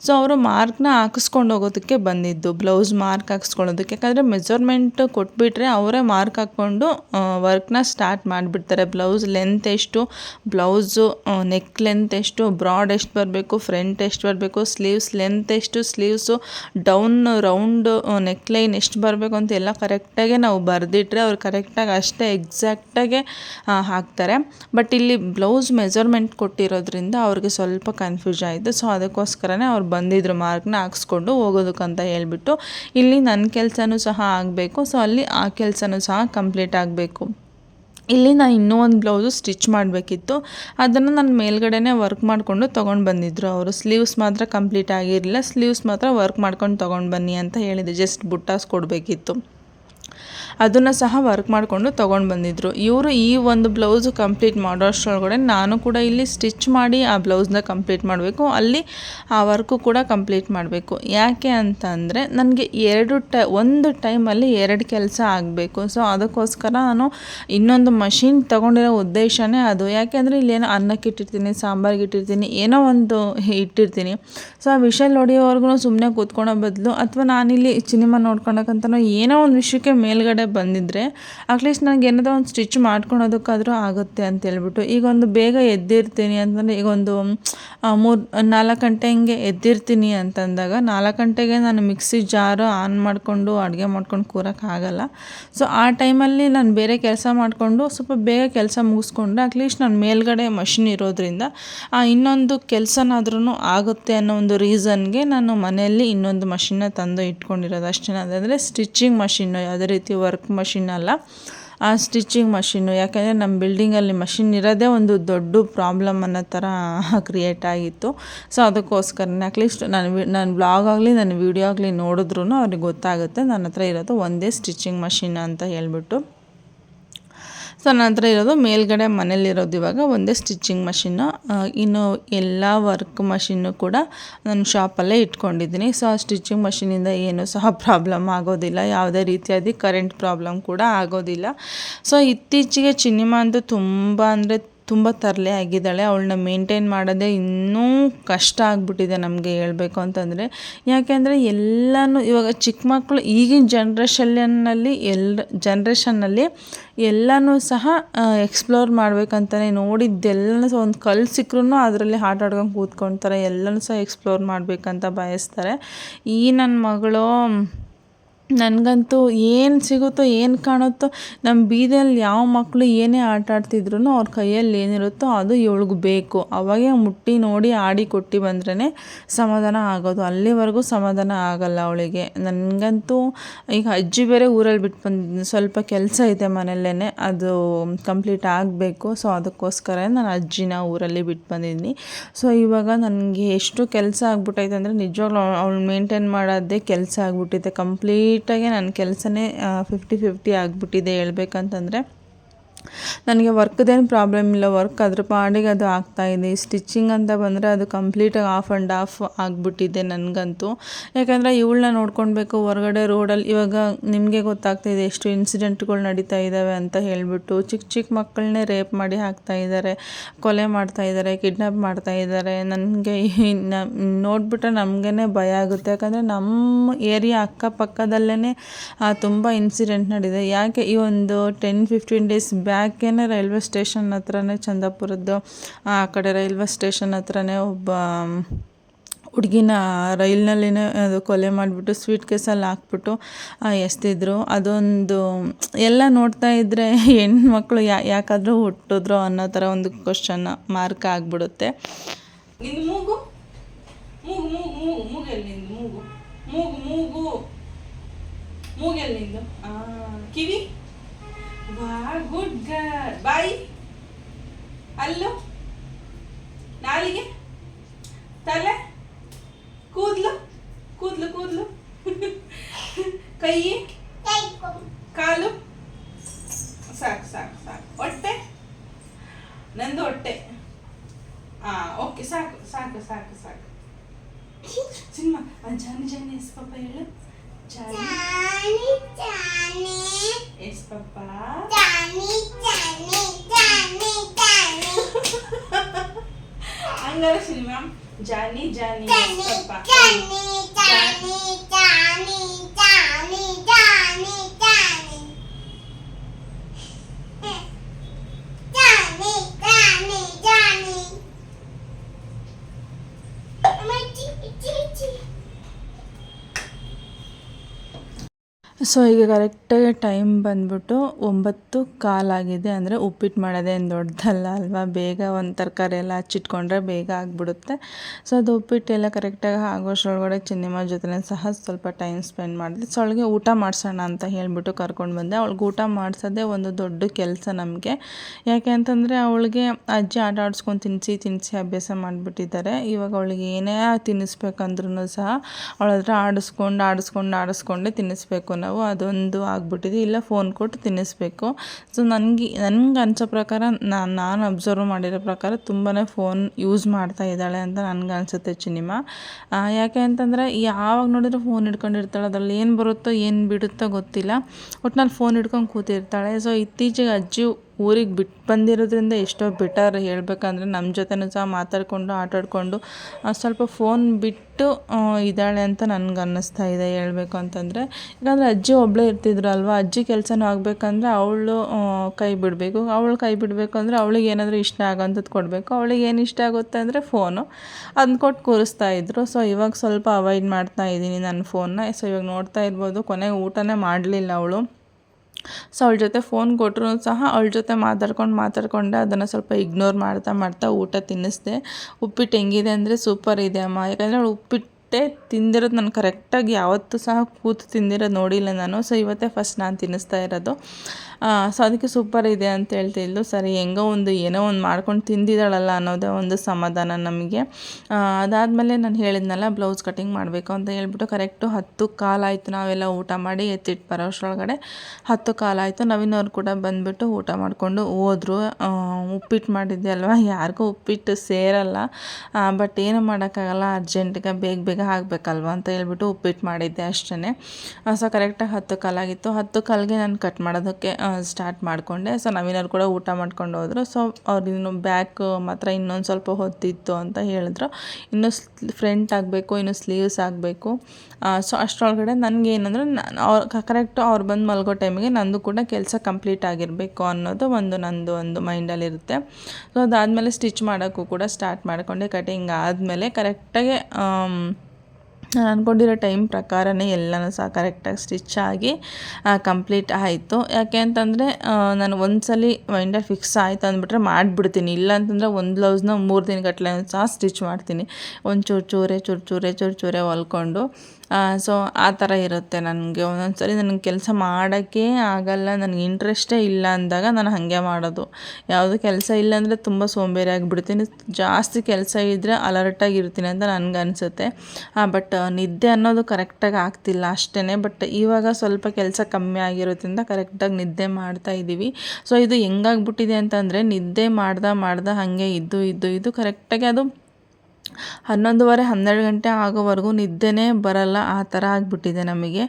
ಸೊ ಅವರು ಮಾರ್ಕ್ನ ಹಾಕಿಸ್ಕೊಂಡು ಹೋಗೋದಕ್ಕೆ ಬಂದಿದ್ದು, ಬ್ಲೌಸ್ ಮಾರ್ಕ್ ಹಾಕಿಸ್ಕೊಳ್ಳೋದಕ್ಕೆ. ಯಾಕಂದರೆ ಮೆಜರ್ಮೆಂಟ್ ಕೊಟ್ಬಿಟ್ರೆ ಅವರೇ ಮಾರ್ಕ್ ಹಾಕ್ಕೊಂಡು ವರ್ಕ್ನ ಸ್ಟಾರ್ಟ್ ಮಾಡಿಬಿಡ್ತಾರೆ. ಬ್ಲೌಸ್ ಲೆಂತ್ ಎಷ್ಟು, ಬ್ಲೌಸು ನೆಕ್ ಲೆಂತ್ ಎಷ್ಟು, ಬ್ರಾಡ್ ಎಷ್ಟು ಬರಬೇಕು, ಫ್ರಂಟ್ ಎಷ್ಟು ಬರಬೇಕು, ಸ್ಲೀವ್ಸ್ ಲೆಂತ್ ಎಷ್ಟು, sleeves down round neck line ಎಷ್ಟು ಬರಬೇಕು ಅಂತ ಎಲ್ಲ ಕರೆಕ್ಟಾಗೆ ನಾವು ಬರೆದಿಟ್ರೆ ಅವ್ರು ಕರೆಕ್ಟಾಗಿ ಅಷ್ಟೇ ಎಕ್ಸಾಕ್ಟಾಗೆ ಹಾಕ್ತಾರೆ. ಬಟ್ ಇಲ್ಲಿ ಬ್ಲೌಸ್ ಮೆಜರ್ಮೆಂಟ್ ಕೊಟ್ಟಿರೋದ್ರಿಂದ ಅವ್ರಿಗೆ ಸ್ವಲ್ಪ ಕನ್ಫ್ಯೂಸ್ ಆಯಿತು. ಸೊ ಅದಕ್ಕೋಸ್ಕರನೇ ಅವ್ರು ಬಂದಿದ್ರು ಮಾರ್ಕ್ನ ಹಾಕ್ಸ್ಕೊಂಡು ಹೋಗೋದಕ್ಕಂತ ಹೇಳ್ಬಿಟ್ಟು ಇಲ್ಲಿ ನನ್ನ ಕೆಲಸನೂ ಸಹ ಆಗಬೇಕು. ಸೊ ಅಲ್ಲಿ ಆ ಕೆಲಸನೂ ಸಹ ಕಂಪ್ಲೀಟ್ ಆಗಬೇಕು. ಇಲ್ಲಿ ನಾನು ಇನ್ನೂ ಒಂದು ಬ್ಲೌಸು ಸ್ಟಿಚ್ ಮಾಡಬೇಕಿತ್ತು. ಅದನ್ನು ನಾನು ಮೇಲ್ಗಡೆನೇ ವರ್ಕ್ ಮಾಡಿಕೊಂಡು ತೊಗೊಂಡು ಬಂದಿದ್ದರು ಅವರು. ಸ್ಲೀವ್ಸ್ ಮಾತ್ರ ಕಂಪ್ಲೀಟ್ ಆಗಿರಲಿಲ್ಲ. ಸ್ಲೀವ್ಸ್ ಮಾತ್ರ ವರ್ಕ್ ಮಾಡ್ಕೊಂಡು ತೊಗೊಂಡು ಬನ್ನಿ ಅಂತ ಹೇಳಿದೆ ಜಸ್ಟ್ ಬುಟ್ಟಾಸ್ ಕೊಡಬೇಕಿತ್ತು. ಅದನ್ನು ಸಹ ವರ್ಕ್ ಮಾಡಿಕೊಂಡು ತೊಗೊಂಡು ಬಂದಿದ್ದರು ಇವರು ಈ ಒಂದು ಬ್ಲೌಸು ಕಂಪ್ಲೀಟ್ ಮಾಡೋ ಅಷ್ಟರೊಳಗಡೆ ನಾನು ಕೂಡ ಇಲ್ಲಿ ಸ್ಟಿಚ್ ಮಾಡಿ ಆ ಬ್ಲೌಸ್ನ ಕಂಪ್ಲೀಟ್ ಮಾಡಬೇಕು. ಅಲ್ಲಿ ಆ ವರ್ಕು ಕೂಡ ಕಂಪ್ಲೀಟ್ ಮಾಡಬೇಕು. ಯಾಕೆ ಅಂತ ಅಂದರೆ ನನಗೆ ಎರಡು ಟ, ಒಂದು ಟೈಮಲ್ಲಿ ಎರಡು ಕೆಲಸ ಆಗಬೇಕು. ಸೊ ಅದಕ್ಕೋಸ್ಕರ ನಾನು ಇನ್ನೊಂದು ಮಷಿನ್ ತೊಗೊಂಡಿರೋ ಉದ್ದೇಶನೇ ಅದು. ಯಾಕೆಂದರೆ ಇಲ್ಲೇನೋ ಅನ್ನಕ್ಕೆ ಇಟ್ಟಿರ್ತೀನಿ, ಸಾಂಬಾರಿಗೆ ಇಟ್ಟಿರ್ತೀನಿ, ಏನೋ ಒಂದು ಇಟ್ಟಿರ್ತೀನಿ. ಸೊ ಆ ವಿಷಲ್ ನೋಡಿಯೋವರೆಗೂ ಸುಮ್ಮನೆ ಕೂತ್ಕೊಳ್ಳೋ ಬದಲು ಅಥವಾ ನಾನಿಲ್ಲಿ ಸಿನಿಮಾ ನೋಡ್ಕೊಳಕ್ಕಂತನೋ ಏನೋ ಒಂದು ವಿಷಯಕ್ಕೆ ಮೇಲ್ಗಡೆ ಬಂದಿದ್ದರೆ ಅಟ್ಲೀಸ್ಟ್ ನನಗೆ ಏನಾದರೂ ಒಂದು ಸ್ಟಿಚ್ ಮಾಡ್ಕೊಳೋದಕ್ಕಾದರೂ ಆಗುತ್ತೆ ಅಂತ ಹೇಳ್ಬಿಟ್ಟು, ಈಗ ಒಂದು ಬೇಗ ಎದ್ದಿರ್ತೀನಿ ಅಂತಂದರೆ, ಈಗ ಒಂದು ಮೂರು, ನಾಲ್ಕು ಗಂಟೆ ಹಿಂಗೆ ಎದ್ದಿರ್ತೀನಿ ಅಂತಂದಾಗ, ನಾಲ್ಕು ಗಂಟೆಗೆ ನಾನು ಮಿಕ್ಸಿ ಜಾರು ಆನ್ ಮಾಡಿಕೊಂಡು, ಅಡುಗೆ ಮಾಡ್ಕೊಂಡು ಕೂರೋಕ್ಕಾಗಲ್ಲ ಸೊ ಆ ಟೈಮಲ್ಲಿ ನಾನು ಬೇರೆ ಕೆಲಸ ಮಾಡಿಕೊಂಡು, ಸ್ವಲ್ಪ ಬೇಗ ಕೆಲಸ ಮುಗಿಸ್ಕೊಂಡು ಅಟ್ಲೀಸ್ಟ್ ನಾನು ಮೇಲ್ಗಡೆ ಮಷಿನ್ ಇರೋದ್ರಿಂದ, ಆ, ಇನ್ನೊಂದು ಕೆಲಸನಾದ್ರೂ ಆಗುತ್ತೆ ಅನ್ನೋ ಒಂದು ರೀಸನ್ಗೆ ನಾನು ಮನೆಯಲ್ಲಿ ಇನ್ನೊಂದು ಮಷಿನ್ನ ತಂದು ಇಟ್ಕೊಂಡಿರೋದು ಅಷ್ಟೇ. ಅದಂದರೆ, ಸ್ಟಿಚಿಂಗ್ ಮಷಿನ್ನು ಯಾವುದೇ ರೀತಿ ವರ್ಕ್ ಮಷಿನ್ ಅಲ್ಲ. ಆ ಸ್ಟಿಚಿಂಗ್ ಮಷಿನ್ನು ಯಾಕೆಂದರೆ ನಮ್ಮ ಬಿಲ್ಡಿಂಗಲ್ಲಿ ಮಷಿನ್ ಇರೋದೇ ಒಂದು ದೊಡ್ಡ ಪ್ರಾಬ್ಲಮ್ ಅನ್ನೋ ಥರ ಕ್ರಿಯೇಟ್ ಆಗಿತ್ತು. ಸೊ ಅದಕ್ಕೋಸ್ಕರನೇ ಅಟ್ಲೀಸ್ಟ್ ನಾನು ವಿ, ನಾನು ಬ್ಲಾಗ್ ಆಗಲಿ ನನ್ನ ವೀಡಿಯೋ ಆಗಲಿ ನೋಡಿದ್ರೂ ಅವ್ರಿಗೆ ಗೊತ್ತಾಗುತ್ತೆ. ನನ್ನ ಹತ್ರ ಇರೋದು ಒಂದೇ ಸ್ಟಿಚಿಂಗ್ ಮಷಿನ್ ಅಂತ ಹೇಳ್ಬಿಟ್ಟು. ಸೊ ನನ್ನ ಇರೋದು, ಮೇಲ್ಗಡೆ ಮನೇಲಿರೋದು ಇವಾಗ ಒಂದೇ ಸ್ಟಿಚಿಂಗ್ ಮಷಿನ್ನು ಇನ್ನು ಎಲ್ಲ ವರ್ಕ್ ಮಷಿನ್ನು ಕೂಡ ನಾನು ಶಾಪಲ್ಲೇ ಇಟ್ಕೊಂಡಿದ್ದೀನಿ. ಸೊ ಆ ಸ್ಟಿಚಿಂಗ್ ಮಷಿನಿಂದ ಏನೂ ಸಹ ಪ್ರಾಬ್ಲಮ್ ಆಗೋದಿಲ್ಲ. ಯಾವುದೇ ರೀತಿಯಾದ ಕರೆಂಟ್ ಪ್ರಾಬ್ಲಮ್ ಕೂಡ ಆಗೋದಿಲ್ಲ. ಸೊ ಇತ್ತೀಚೆಗೆ ಚಿನಿಮಾ ಅಂತೂ ತುಂಬ ಅಂದರೆ ತುಂಬ ತರಲೆ ಆಗಿದ್ದಾಳೆ. ಅವಳನ್ನ ಮೇಂಟೈನ್ ಮಾಡೋದೇ ಇನ್ನೂ ಕಷ್ಟ ಆಗಿಬಿಟ್ಟಿದೆ ನಮಗೆ ಹೇಳಬೇಕು ಅಂತಂದರೆ. ಯಾಕೆಂದರೆ ಎಲ್ಲನೂ ಇವಾಗ ಚಿಕ್ಕ ಮಕ್ಕಳು ಈಗಿನ ಜನ್ರೇಷನ್ನಲ್ಲಿ ಎಲ್ಲ ಜನ್ರೇಷನ್ನಲ್ಲಿ ಎಲ್ಲನೂ ಸಹ ಎಕ್ಸ್ಪ್ಲೋರ್ ಮಾಡಬೇಕಂತಲೇ ನೋಡಿದ್ದೆಲ್ಲ ಸಹ ಒಂದು ಕಲ್ಲು ಸಿಕ್ಕರೂ ಅದರಲ್ಲಿ ಆಟ ಆಡ್ಕೊಂಡು ಕೂತ್ಕೊಳ್ತಾರೆ ಎಲ್ಲನೂ ಸಹ ಎಕ್ಸ್ಪ್ಲೋರ್ ಮಾಡಬೇಕಂತ ಬಯಸ್ತಾರೆ. ಈ ನನ್ನ ಮಗಳು ನನಗಂತೂ ಏನು ಸಿಗುತ್ತೋ, ಏನು ಕಾಣುತ್ತೋ ನಮ್ಮ ಬೀದಿಯಲ್ಲಿ ಯಾವ ಮಕ್ಕಳು ಏನೇ ಆಟ ಆಡ್ತಿದ್ರು ಅವ್ರ ಕೈಯಲ್ಲಿ ಏನಿರುತ್ತೋ ಅದು ಇವಳಿಗೆ ಬೇಕು. ಅವಾಗೆ ಮುಟ್ಟಿ ನೋಡಿ ಆಡಿ ಕೊಟ್ಟು ಬಂದ್ರೇ ಸಮಾಧಾನ ಆಗೋದು. ಅಲ್ಲಿವರೆಗೂ ಸಮಾಧಾನ ಆಗಲ್ಲ ಅವಳಿಗೆ. ನನಗಂತೂ ಈಗ ಅಜ್ಜಿ ಬೇರೆ ಊರಲ್ಲಿ ಬಿಟ್ಟು ಬಂದಿದ್ದೀನಿ ಸ್ವಲ್ಪ ಕೆಲಸ ಇದೆ ಮನೆಯಲ್ಲೇ ಅದು ಕಂಪ್ಲೀಟ್ ಆಗಬೇಕು. ಸೊ ಅದಕ್ಕೋಸ್ಕರ ನಾನು ಅಜ್ಜಿನ ಊರಲ್ಲಿ ಬಿಟ್ಟು ಬಂದಿದ್ದೀನಿ ಸೊ ಇವಾಗ ನನಗೆ ಎಷ್ಟು ಕೆಲಸ ಆಗ್ಬಿಟ್ಟೈತೆ ಅಂದರೆ ನಿಜವಾಗ್ಲೂ ಅವಳು ಮೇಂಟೈನ್ ಮಾಡೋದೇ ಕೆಲಸ ಆಗ್ಬಿಟ್ಟಿದೆ. ಕಂಪ್ಲೀಟಾಗಿ ನನ್ನ ಕೆಲಸನೇ ಫಿಫ್ಟಿ ಫಿಫ್ಟಿ ಆಗಿಬಿಟ್ಟಿದೆ ಹೇಳ್ಬೇಕಂತಂದರೆ. ನನಗೆ ವರ್ಕ್ದೇನು ಪ್ರಾಬ್ಲಮ್ ಇಲ್ಲ. ವರ್ಕ್ ಅದ್ರ ಪಾಡಿಗೆ ಅದು ಆಗ್ತಾಯಿದೆ ಸ್ಟಿಚಿಂಗ್ ಅಂತ ಬಂದರೆ ಅದು ಕಂಪ್ಲೀಟಾಗಿ ಆಫ್ ಆ್ಯಂಡ್ ಆಫ್ ಆಗಿಬಿಟ್ಟಿದೆ ನನಗಂತೂ. ಯಾಕಂದರೆ ಇವಳನ್ನ ನೋಡ್ಕೊಳ್ಬೇಕು ಹೊರಗಡೆ ರೋಡಲ್ಲಿ. ಇವಾಗ ನಿಮಗೆ ಗೊತ್ತಾಗ್ತಾಯಿದೆ ಎಷ್ಟು ಇನ್ಸಿಡೆಂಟ್ಗಳು ನಡೀತಾ ಇದ್ದಾವೆ ಅಂತ ಹೇಳಿಬಿಟ್ಟು ಚಿಕ್ಕ ಚಿಕ್ಕ ಮಕ್ಕಳನ್ನೇ ರೇಪ್ ಮಾಡಿ ಹಾಕ್ತಾ ಇದ್ದಾರೆ ಕೊಲೆ ಮಾಡ್ತಾ ಇದ್ದಾರೆ ಕಿಡ್ನಾಪ್ ಮಾಡ್ತಾ ಇದ್ದಾರೆ ನನಗೆ ನೋಡಿಬಿಟ್ರೆ ನಮಗೇ ಭಯ ಆಗುತ್ತೆ. ಯಾಕಂದರೆ ನಮ್ಮ ಏರಿಯಾ ಅಕ್ಕಪಕ್ಕದಲ್ಲೇ ತುಂಬ ಇನ್ಸಿಡೆಂಟ್ ನಡೆದಿದೆ ಯಾಕೆ ಈ ಒಂದು ಟೆನ್ ಫಿಫ್ಟೀನ್ ಡೇಸ್ ಬ್ಯಾಕೇನೆ ರೈಲ್ವೆ ಸ್ಟೇಷನ್ ಹತ್ರನೇ ಚಂದಾಪುರದ್ದು, ಆ ಕಡೆ ರೈಲ್ವೆ ಸ್ಟೇಷನ್ ಹತ್ರನೇ ಒಬ್ಬ ಹುಡುಗಿನ ರೈಲ್ನಲ್ಲಿನೇ ಅದು ಕೊಲೆ ಮಾಡಿಬಿಟ್ಟು ಸ್ವೀಟ್ ಕೇಸಲ್ಲಿ ಹಾಕ್ಬಿಟ್ಟು ಎಸ್ತಿದ್ರು. ಅದೊಂದು, ಎಲ್ಲ ನೋಡ್ತಾ ಇದ್ದರೆ ಹೆಣ್ಮಕ್ಳು ಯಾಕಾದರೂ ಹುಟ್ಟಿದ್ರು ಅನ್ನೋ ಥರ ಒಂದು ಕ್ವಶನ್ ಮಾರ್ಕ್ ಆಗಿಬಿಡುತ್ತೆ. ಮೂಗು? ಮೂಗು ಮೂಗು ಮೂಗು ಮೂಗು ಮೂಗು? ಮೂಗು ಮೂಗು. ಕಿವಿ? ಗುಡ್ ಗರ್ಲ್ ಬಾಯಿ ಅಲ್ಲು, ನಾಲಿಗೆ, ತಲೆ, ಕೂದಲು ಕೂದಲು ಕೂದಲು. (laughs) ಕೈ, ಕಾಲು. ಸಾಕು ಸಾಕು ಸಾಕು. ಹೊಟ್ಟೆ? ನಂದು ಹೊಟ್ಟೆ. ಹಾಂ ಓಕೆ ಸಾಕು ಸಾಕು ಸಾಕು ಸಾಕು. ಸಿನಿಮಾ ಜನ ಜನ ಎಸ್ ಪಾಪ ಹೇಳು. ಜಾನಿ ಎಸ್ ಪಾಪ ಹಂಗಾರೆ ಸಿನಿಮಾ ಜಾನಿ ಜಾನಿ ಎಸ್ ಪಾಪ So ಈಗ ಕರೆಕ್ಟಾಗಿ ಟೈಮ್ ಬಂದ್ಬಿಟ್ಟು ಒಂಬತ್ತು ಕಾಲಾಗಿದೆ ಅಂದರೆ ಉಪ್ಪಿಟ್ಟು ಮಾಡೋದೇನು ದೊಡ್ಡದಲ್ಲ ಅಲ್ವಾ? ಬೇಗ ಒಂದು ತರಕಾರಿ ಎಲ್ಲ ಹಚ್ಚಿಟ್ಕೊಂಡ್ರೆ ಬೇಗ ಆಗಿಬಿಡುತ್ತೆ. ಸೊ ಅದು ಉಪ್ಪಿಟ್ಟು ಎಲ್ಲ ಕರೆಕ್ಟಾಗಿ ಆಗೋಷ್ಟರೊಳಗಡೆ ಚಿನ್ನಿಮ್ಮ ಜೊತೆ ಸಹ ಸ್ವಲ್ಪ ಟೈಮ್ ಸ್ಪೆಂಡ್ ಮಾಡಿದೆ. ಸೊ ಅವಳಿಗೆ ಊಟ ಮಾಡಿಸೋಣ ಅಂತ ಹೇಳಿಬಿಟ್ಟು ಕರ್ಕೊಂಡು ಬಂದೆ. ಅವಳಿಗೆ ಊಟ ಮಾಡಿಸೋದೇ ಒಂದು ದೊಡ್ಡ ಕೆಲಸ ನಮಗೆ. ಯಾಕೆ ಅಂತಂದರೆ ಅವಳಿಗೆ ಅಜ್ಜಿ ಆಟ ಆಡಿಸ್ಕೊಂಡು ತಿನ್ನಿಸಿ ತಿನ್ನಿಸಿ ಅಭ್ಯಾಸ ಮಾಡಿಬಿಟ್ಟಿದ್ದಾರೆ. ಇವಾಗ ಅವಳಿಗೆ ಏನೇ ತಿನ್ನಿಸ್ಬೇಕಂದ್ರೂ ಸಹ ಅವಳ ಹತ್ರ ಆಡಿಸ್ಕೊಂಡು ಆಡಿಸ್ಕೊಂಡು, ಆಡಿಸ್ಕೊಂಡೇ ತಿನ್ನಿಸ್ಬೇಕು ನಾವು. ಅದೊಂದು ಆಗ್ಬಿಟ್ಟಿದೆ. ಇಲ್ಲ ಫೋನ್ ಕೊಟ್ಟು ತಿನ್ನಿಸ್ಬೇಕು. ಸೊ ನನಗೆ ನನಗೆ ಅನಿಸೋ ಪ್ರಕಾರ ನಾನು ನಾನು ಅಬ್ಸರ್ವ್ ಮಾಡಿರೋ ಪ್ರಕಾರ ತುಂಬಾ ಫೋನ್ ಯೂಸ್ ಮಾಡ್ತಾ ಇದ್ದಾಳೆ ಅಂತ ನನಗೆ ಅನಿಸುತ್ತೆ ಚಿನಿಮ ಆ, ಯಾಕೆ ಅಂತಂದರೆ ಯಾವಾಗ ನೋಡಿದ್ರು ಫೋನ್ ಹಿಡ್ಕೊಂಡಿರ್ತಾಳೆ. ಅದರಲ್ಲಿ ಏನು ಬರುತ್ತೋ ಏನು ಬಿಡುತ್ತೋ ಗೊತ್ತಿಲ್ಲ. ಒಟ್ನಲ್ಲಿ ಫೋನ್ ಹಿಡ್ಕೊಂಡು ಕೂತಿರ್ತಾಳೆ. ಸೊ ಇತ್ತೀಚೆಗೆ ಅಜ್ಜಿ ಊರಿಗೆ ಬಿಟ್ಟು ಬಂದಿರೋದ್ರಿಂದ ಎಷ್ಟೋ ಬೆಟರ್ ಹೇಳಬೇಕಂದ್ರೆ ನಮ್ಮ ಜೊತೆನೂ ಸಹ ಮಾತಾಡಿಕೊಂಡು, ಆಟಾಡಿಕೊಂಡು ಸ್ವಲ್ಪ ಫೋನ್ ಬಿಟ್ಟು ಇದ್ದಾಳೆ ಅಂತ ನನಗೆ ಅನ್ನಿಸ್ತಾ ಇದೆ ಹೇಳಬೇಕು ಅಂತಂದರೆ. ಯಾಕಂದರೆ ಅಜ್ಜಿ ಒಬ್ಬಳೇ ಅಲ್ವಾ ಅಜ್ಜಿ ಕೆಲಸನೂ ಆಗಬೇಕಂದ್ರೆ ಅವಳು ಕೈ ಬಿಡಬೇಕು. ಅವಳು ಕೈ ಬಿಡಬೇಕು ಅಂದರೆ ಅವಳಿಗೆ ಏನಾದರೂ ಇಷ್ಟ ಆಗೋಂಥದ್ದು ಕೊಡಬೇಕು. ಅವಳಿಗೆ ಏನು ಇಷ್ಟ ಆಗುತ್ತೆ ಅಂದರೆ ಫೋನು ಅದನ್ನ ಕೊಟ್ಟು ಕೂರಿಸ್ತಾ ಇದ್ರು. ಸೊ ಇವಾಗ ಸ್ವಲ್ಪ ಅವಾಯ್ಡ್ ಮಾಡ್ತಾ ಇದ್ದೀನಿ ನನ್ನ ಫೋನ್ನ ಸೊ ಇವಾಗ ನೋಡ್ತಾ ಇರ್ಬೋದು, ಕೊನೆಗೆ ಊಟನೇ ಮಾಡಲಿಲ್ಲ ಅವಳು. ಸೊ ಅವಳ ಜೊತೆ ಫೋನ್ ಕೊಟ್ಟರು ಸಹ ಅವಳ ಜೊತೆ ಮಾತಾಡ್ಕೊಂಡು ಮಾತಾಡ್ಕೊಂಡೆ. ಅದನ್ನು ಸ್ವಲ್ಪ ಇಗ್ನೋರ್ ಮಾಡ್ತಾ ಮಾಡ್ತಾ ಊಟ ತಿನ್ನಿಸ್ದೆ. ಉಪ್ಪಿಟ್ಟು ಹೆಂಗಿದೆ ಅಂದರೆ ಸೂಪರ್ ಇದೆ ಅಮ್ಮ. ಯಾಕಂದರೆ ಅವಳು ಉಪ್ಪಿಟ್ಟೇ ತಿಂದಿರೋದು ನಾನು ಕರೆಕ್ಟಾಗಿ ಯಾವತ್ತೂ ಸಹ ಕೂತು ತಿಂದಿರೋದು ನೋಡಿಲ್ಲ ನಾನು. ಸೊ ಇವತ್ತೇ ಫಸ್ಟ್ ನಾನು ತಿನ್ನಿಸ್ತಾ ಇರೋದು. ಸೊ ಅದಕ್ಕೆ ಸೂಪರ್ ಇದೆ ಅಂತ ಹೇಳ್ತಿದ್ಲು ಸರಿ, ಹೆಂಗೋ ಒಂದು ಏನೋ ಒಂದು ಮಾಡ್ಕೊಂಡು ತಿಂದಿದ್ದಾಳಲ್ಲ ಅನ್ನೋದೇ ಒಂದು ಸಮಾಧಾನ ನಮಗೆ. ಅದಾದಮೇಲೆ ನಾನು ಹೇಳಿದ್ನಲ್ಲ ಬ್ಲೌಸ್ ಕಟಿಂಗ್ ಮಾಡಬೇಕು ಅಂತ ಹೇಳ್ಬಿಟ್ಟು ಕರೆಕ್ಟು ಹತ್ತು ಕಾಲಾಯಿತು ನಾವೆಲ್ಲ ಊಟ ಮಾಡಿ ಎತ್ತಿಟ್ಟು ಬರೋ ಅಷ್ಟರೊಳಗಡೆ ಹತ್ತು ಕಾಲಾಯಿತು ನವೀನವ್ರು ಕೂಡ ಬಂದುಬಿಟ್ಟು ಊಟ ಮಾಡಿಕೊಂಡು ಹೋದ್ರು. ಉಪ್ಪಿಟ್ಟು ಮಾಡಿದ್ದೆ ಅಲ್ವಾ? ಯಾರಿಗೂ ಉಪ್ಪಿಟ್ಟು ಸೇರಲ್ಲ. ಬಟ್ ಏನು ಮಾಡೋಕ್ಕಾಗಲ್ಲ, ಅರ್ಜೆಂಟಿಗೆ ಬೇಗ ಬೇಗ ಆಗಬೇಕಲ್ವ ಅಂತ ಹೇಳ್ಬಿಟ್ಟು ಉಪ್ಪಿಟ್ಟು ಮಾಡಿದ್ದೆ ಅಷ್ಟೇ ಸೊ ಕರೆಕ್ಟಾಗಿ ಹತ್ತು ಕಾಲಾಗಿತ್ತು ಹತ್ತು ಕಾಲಿಗೆ ನಾನು ಕಟ್ ಮಾಡೋದಕ್ಕೆ ಸ್ಟಾರ್ಟ್ ಮಾಡಿಕೊಂಡೆ. ಸೊ ನವೀನವ್ರು ಕೂಡ ಊಟ ಮಾಡ್ಕೊಂಡು ಹೋದರು. ಸೊ ಅವ್ರು ಇನ್ನು ಬ್ಯಾಕ್ ಮಾತ್ರ ಇನ್ನೊಂದು ಸ್ವಲ್ಪ ಹೊತ್ತಿತ್ತು ಅಂತ ಹೇಳಿದ್ರು. ಇನ್ನು ಫ್ರಂಟ್ ಆಗಬೇಕು, ಇನ್ನು ಸ್ಲೀವ್ಸ್ ಆಗಬೇಕು. ಸೊ ಅಷ್ಟರೊಳಗಡೆ ನನಗೆ ಏನಂದ್ರೆ ಅವ್ರು ಕರೆಕ್ಟು ಅವ್ರು ಬಂದು ಮಲಗೋ ಟೈಮಿಗೆ ನಂದು ಕೂಡ ಕೆಲಸ ಕಂಪ್ಲೀಟ್ ಆಗಿರಬೇಕು ಅನ್ನೋದು ಒಂದು ನಂದು ಒಂದು ಮೈಂಡಲ್ಲಿರುತ್ತೆ ಸೊ ಅದಾದಮೇಲೆ ಸ್ಟಿಚ್ ಮಾಡೋಕ್ಕೂ ಕೂಡ ಸ್ಟಾರ್ಟ್ ಮಾಡಿಕೊಂಡೆ. ಕಟಿಂಗ್ ಆದಮೇಲೆ ಕರೆಕ್ಟಾಗಿ ನಾನು ಅಂದ್ಕೊಂಡಿರೋ ಟೈಮ್ ಪ್ರಕಾರನೇ ಎಲ್ಲನೂ ಸಹ ಕರೆಕ್ಟಾಗಿ ಸ್ಟಿಚ್ ಆಗಿ ಕಂಪ್ಲೀಟ್ ಆಯಿತು. ಯಾಕೆ ಅಂತಂದರೆ ನಾನು ಒಂದು ಸಲ ವೈಂಡರ್ ಫಿಕ್ಸ್ ಆಯಿತು ಅಂದ್ಬಿಟ್ರೆ ಮಾಡಿಬಿಡ್ತೀನಿ. ಇಲ್ಲ ಅಂತಂದರೆ ಒಂದು ಬ್ಲೌಸ್ನ ಮೂರು ದಿನಗಟ್ಟಲೆ ಸಹ ಸ್ಟಿಚ್ ಮಾಡ್ತೀನಿ. ಒಂದು ಚೂರು ಚೂರೆ ಚೂರು ಚೂರೆ ಚೂರು ಚೂರೆ ಹೊಲ್ಕೊಂಡು. ಸೊ ಆ ಥರ ಇರುತ್ತೆ ನನಗೆ. ಒಂದೊಂದು ಸರಿ ನನಗೆ ಕೆಲಸ ಮಾಡೋಕ್ಕೆ ಆಗಲ್ಲ, ನನಗೆ ಇಂಟ್ರೆಸ್ಟೇ ಇಲ್ಲ ಅಂದಾಗ ನಾನು ಹಾಗೆ ಮಾಡೋದು. ಯಾವುದು ಕೆಲಸ ಇಲ್ಲ ಅಂದರೆ ತುಂಬ ಸೋಂಬೇರಿ ಆಗಿಬಿಡ್ತೀನಿ. ಜಾಸ್ತಿ ಕೆಲಸ ಇದ್ದರೆ ಅಲರ್ಟಾಗಿ ಇರ್ತೀನಿ ಅಂತ ನನಗೆ ಅನಿಸುತ್ತೆ. ಬಟ್ ನಿದ್ದೆ ಅನ್ನೋದು ಕರೆಕ್ಟಾಗಿ ಆಗ್ತಿಲ್ಲ ಅಷ್ಟೇ ಬಟ್ ಇವಾಗ ಸ್ವಲ್ಪ ಕೆಲಸ ಕಮ್ಮಿ ಆಗಿರೋದ್ರಿಂದ ಕರೆಕ್ಟಾಗಿ ನಿದ್ದೆ ಮಾಡ್ತಾ ಇದ್ದೀವಿ ಸೊ ಇದು ಹೆಂಗಾಗ್ಬಿಟ್ಟಿದೆ ಅಂತಂದರೆ ನಿದ್ದೆ ಮಾಡ್ದೆ ಮಾಡ್ದೆ ಹಾಗೆ ಇದ್ದು ಇದ್ದು ಇದು ಕರೆಕ್ಟಾಗಿ ಅದು ಹನ್ನೊಂದುವರೆ, ಹನ್ನೆರಡು ಗಂಟೆ ಆಗೋವರೆಗೂ ನಿದ್ದೆನೇ ಬರಲ್ಲ. ಆ ಥರ ಆಗಿಬಿಟ್ಟಿದೆ ನಮಗೆ.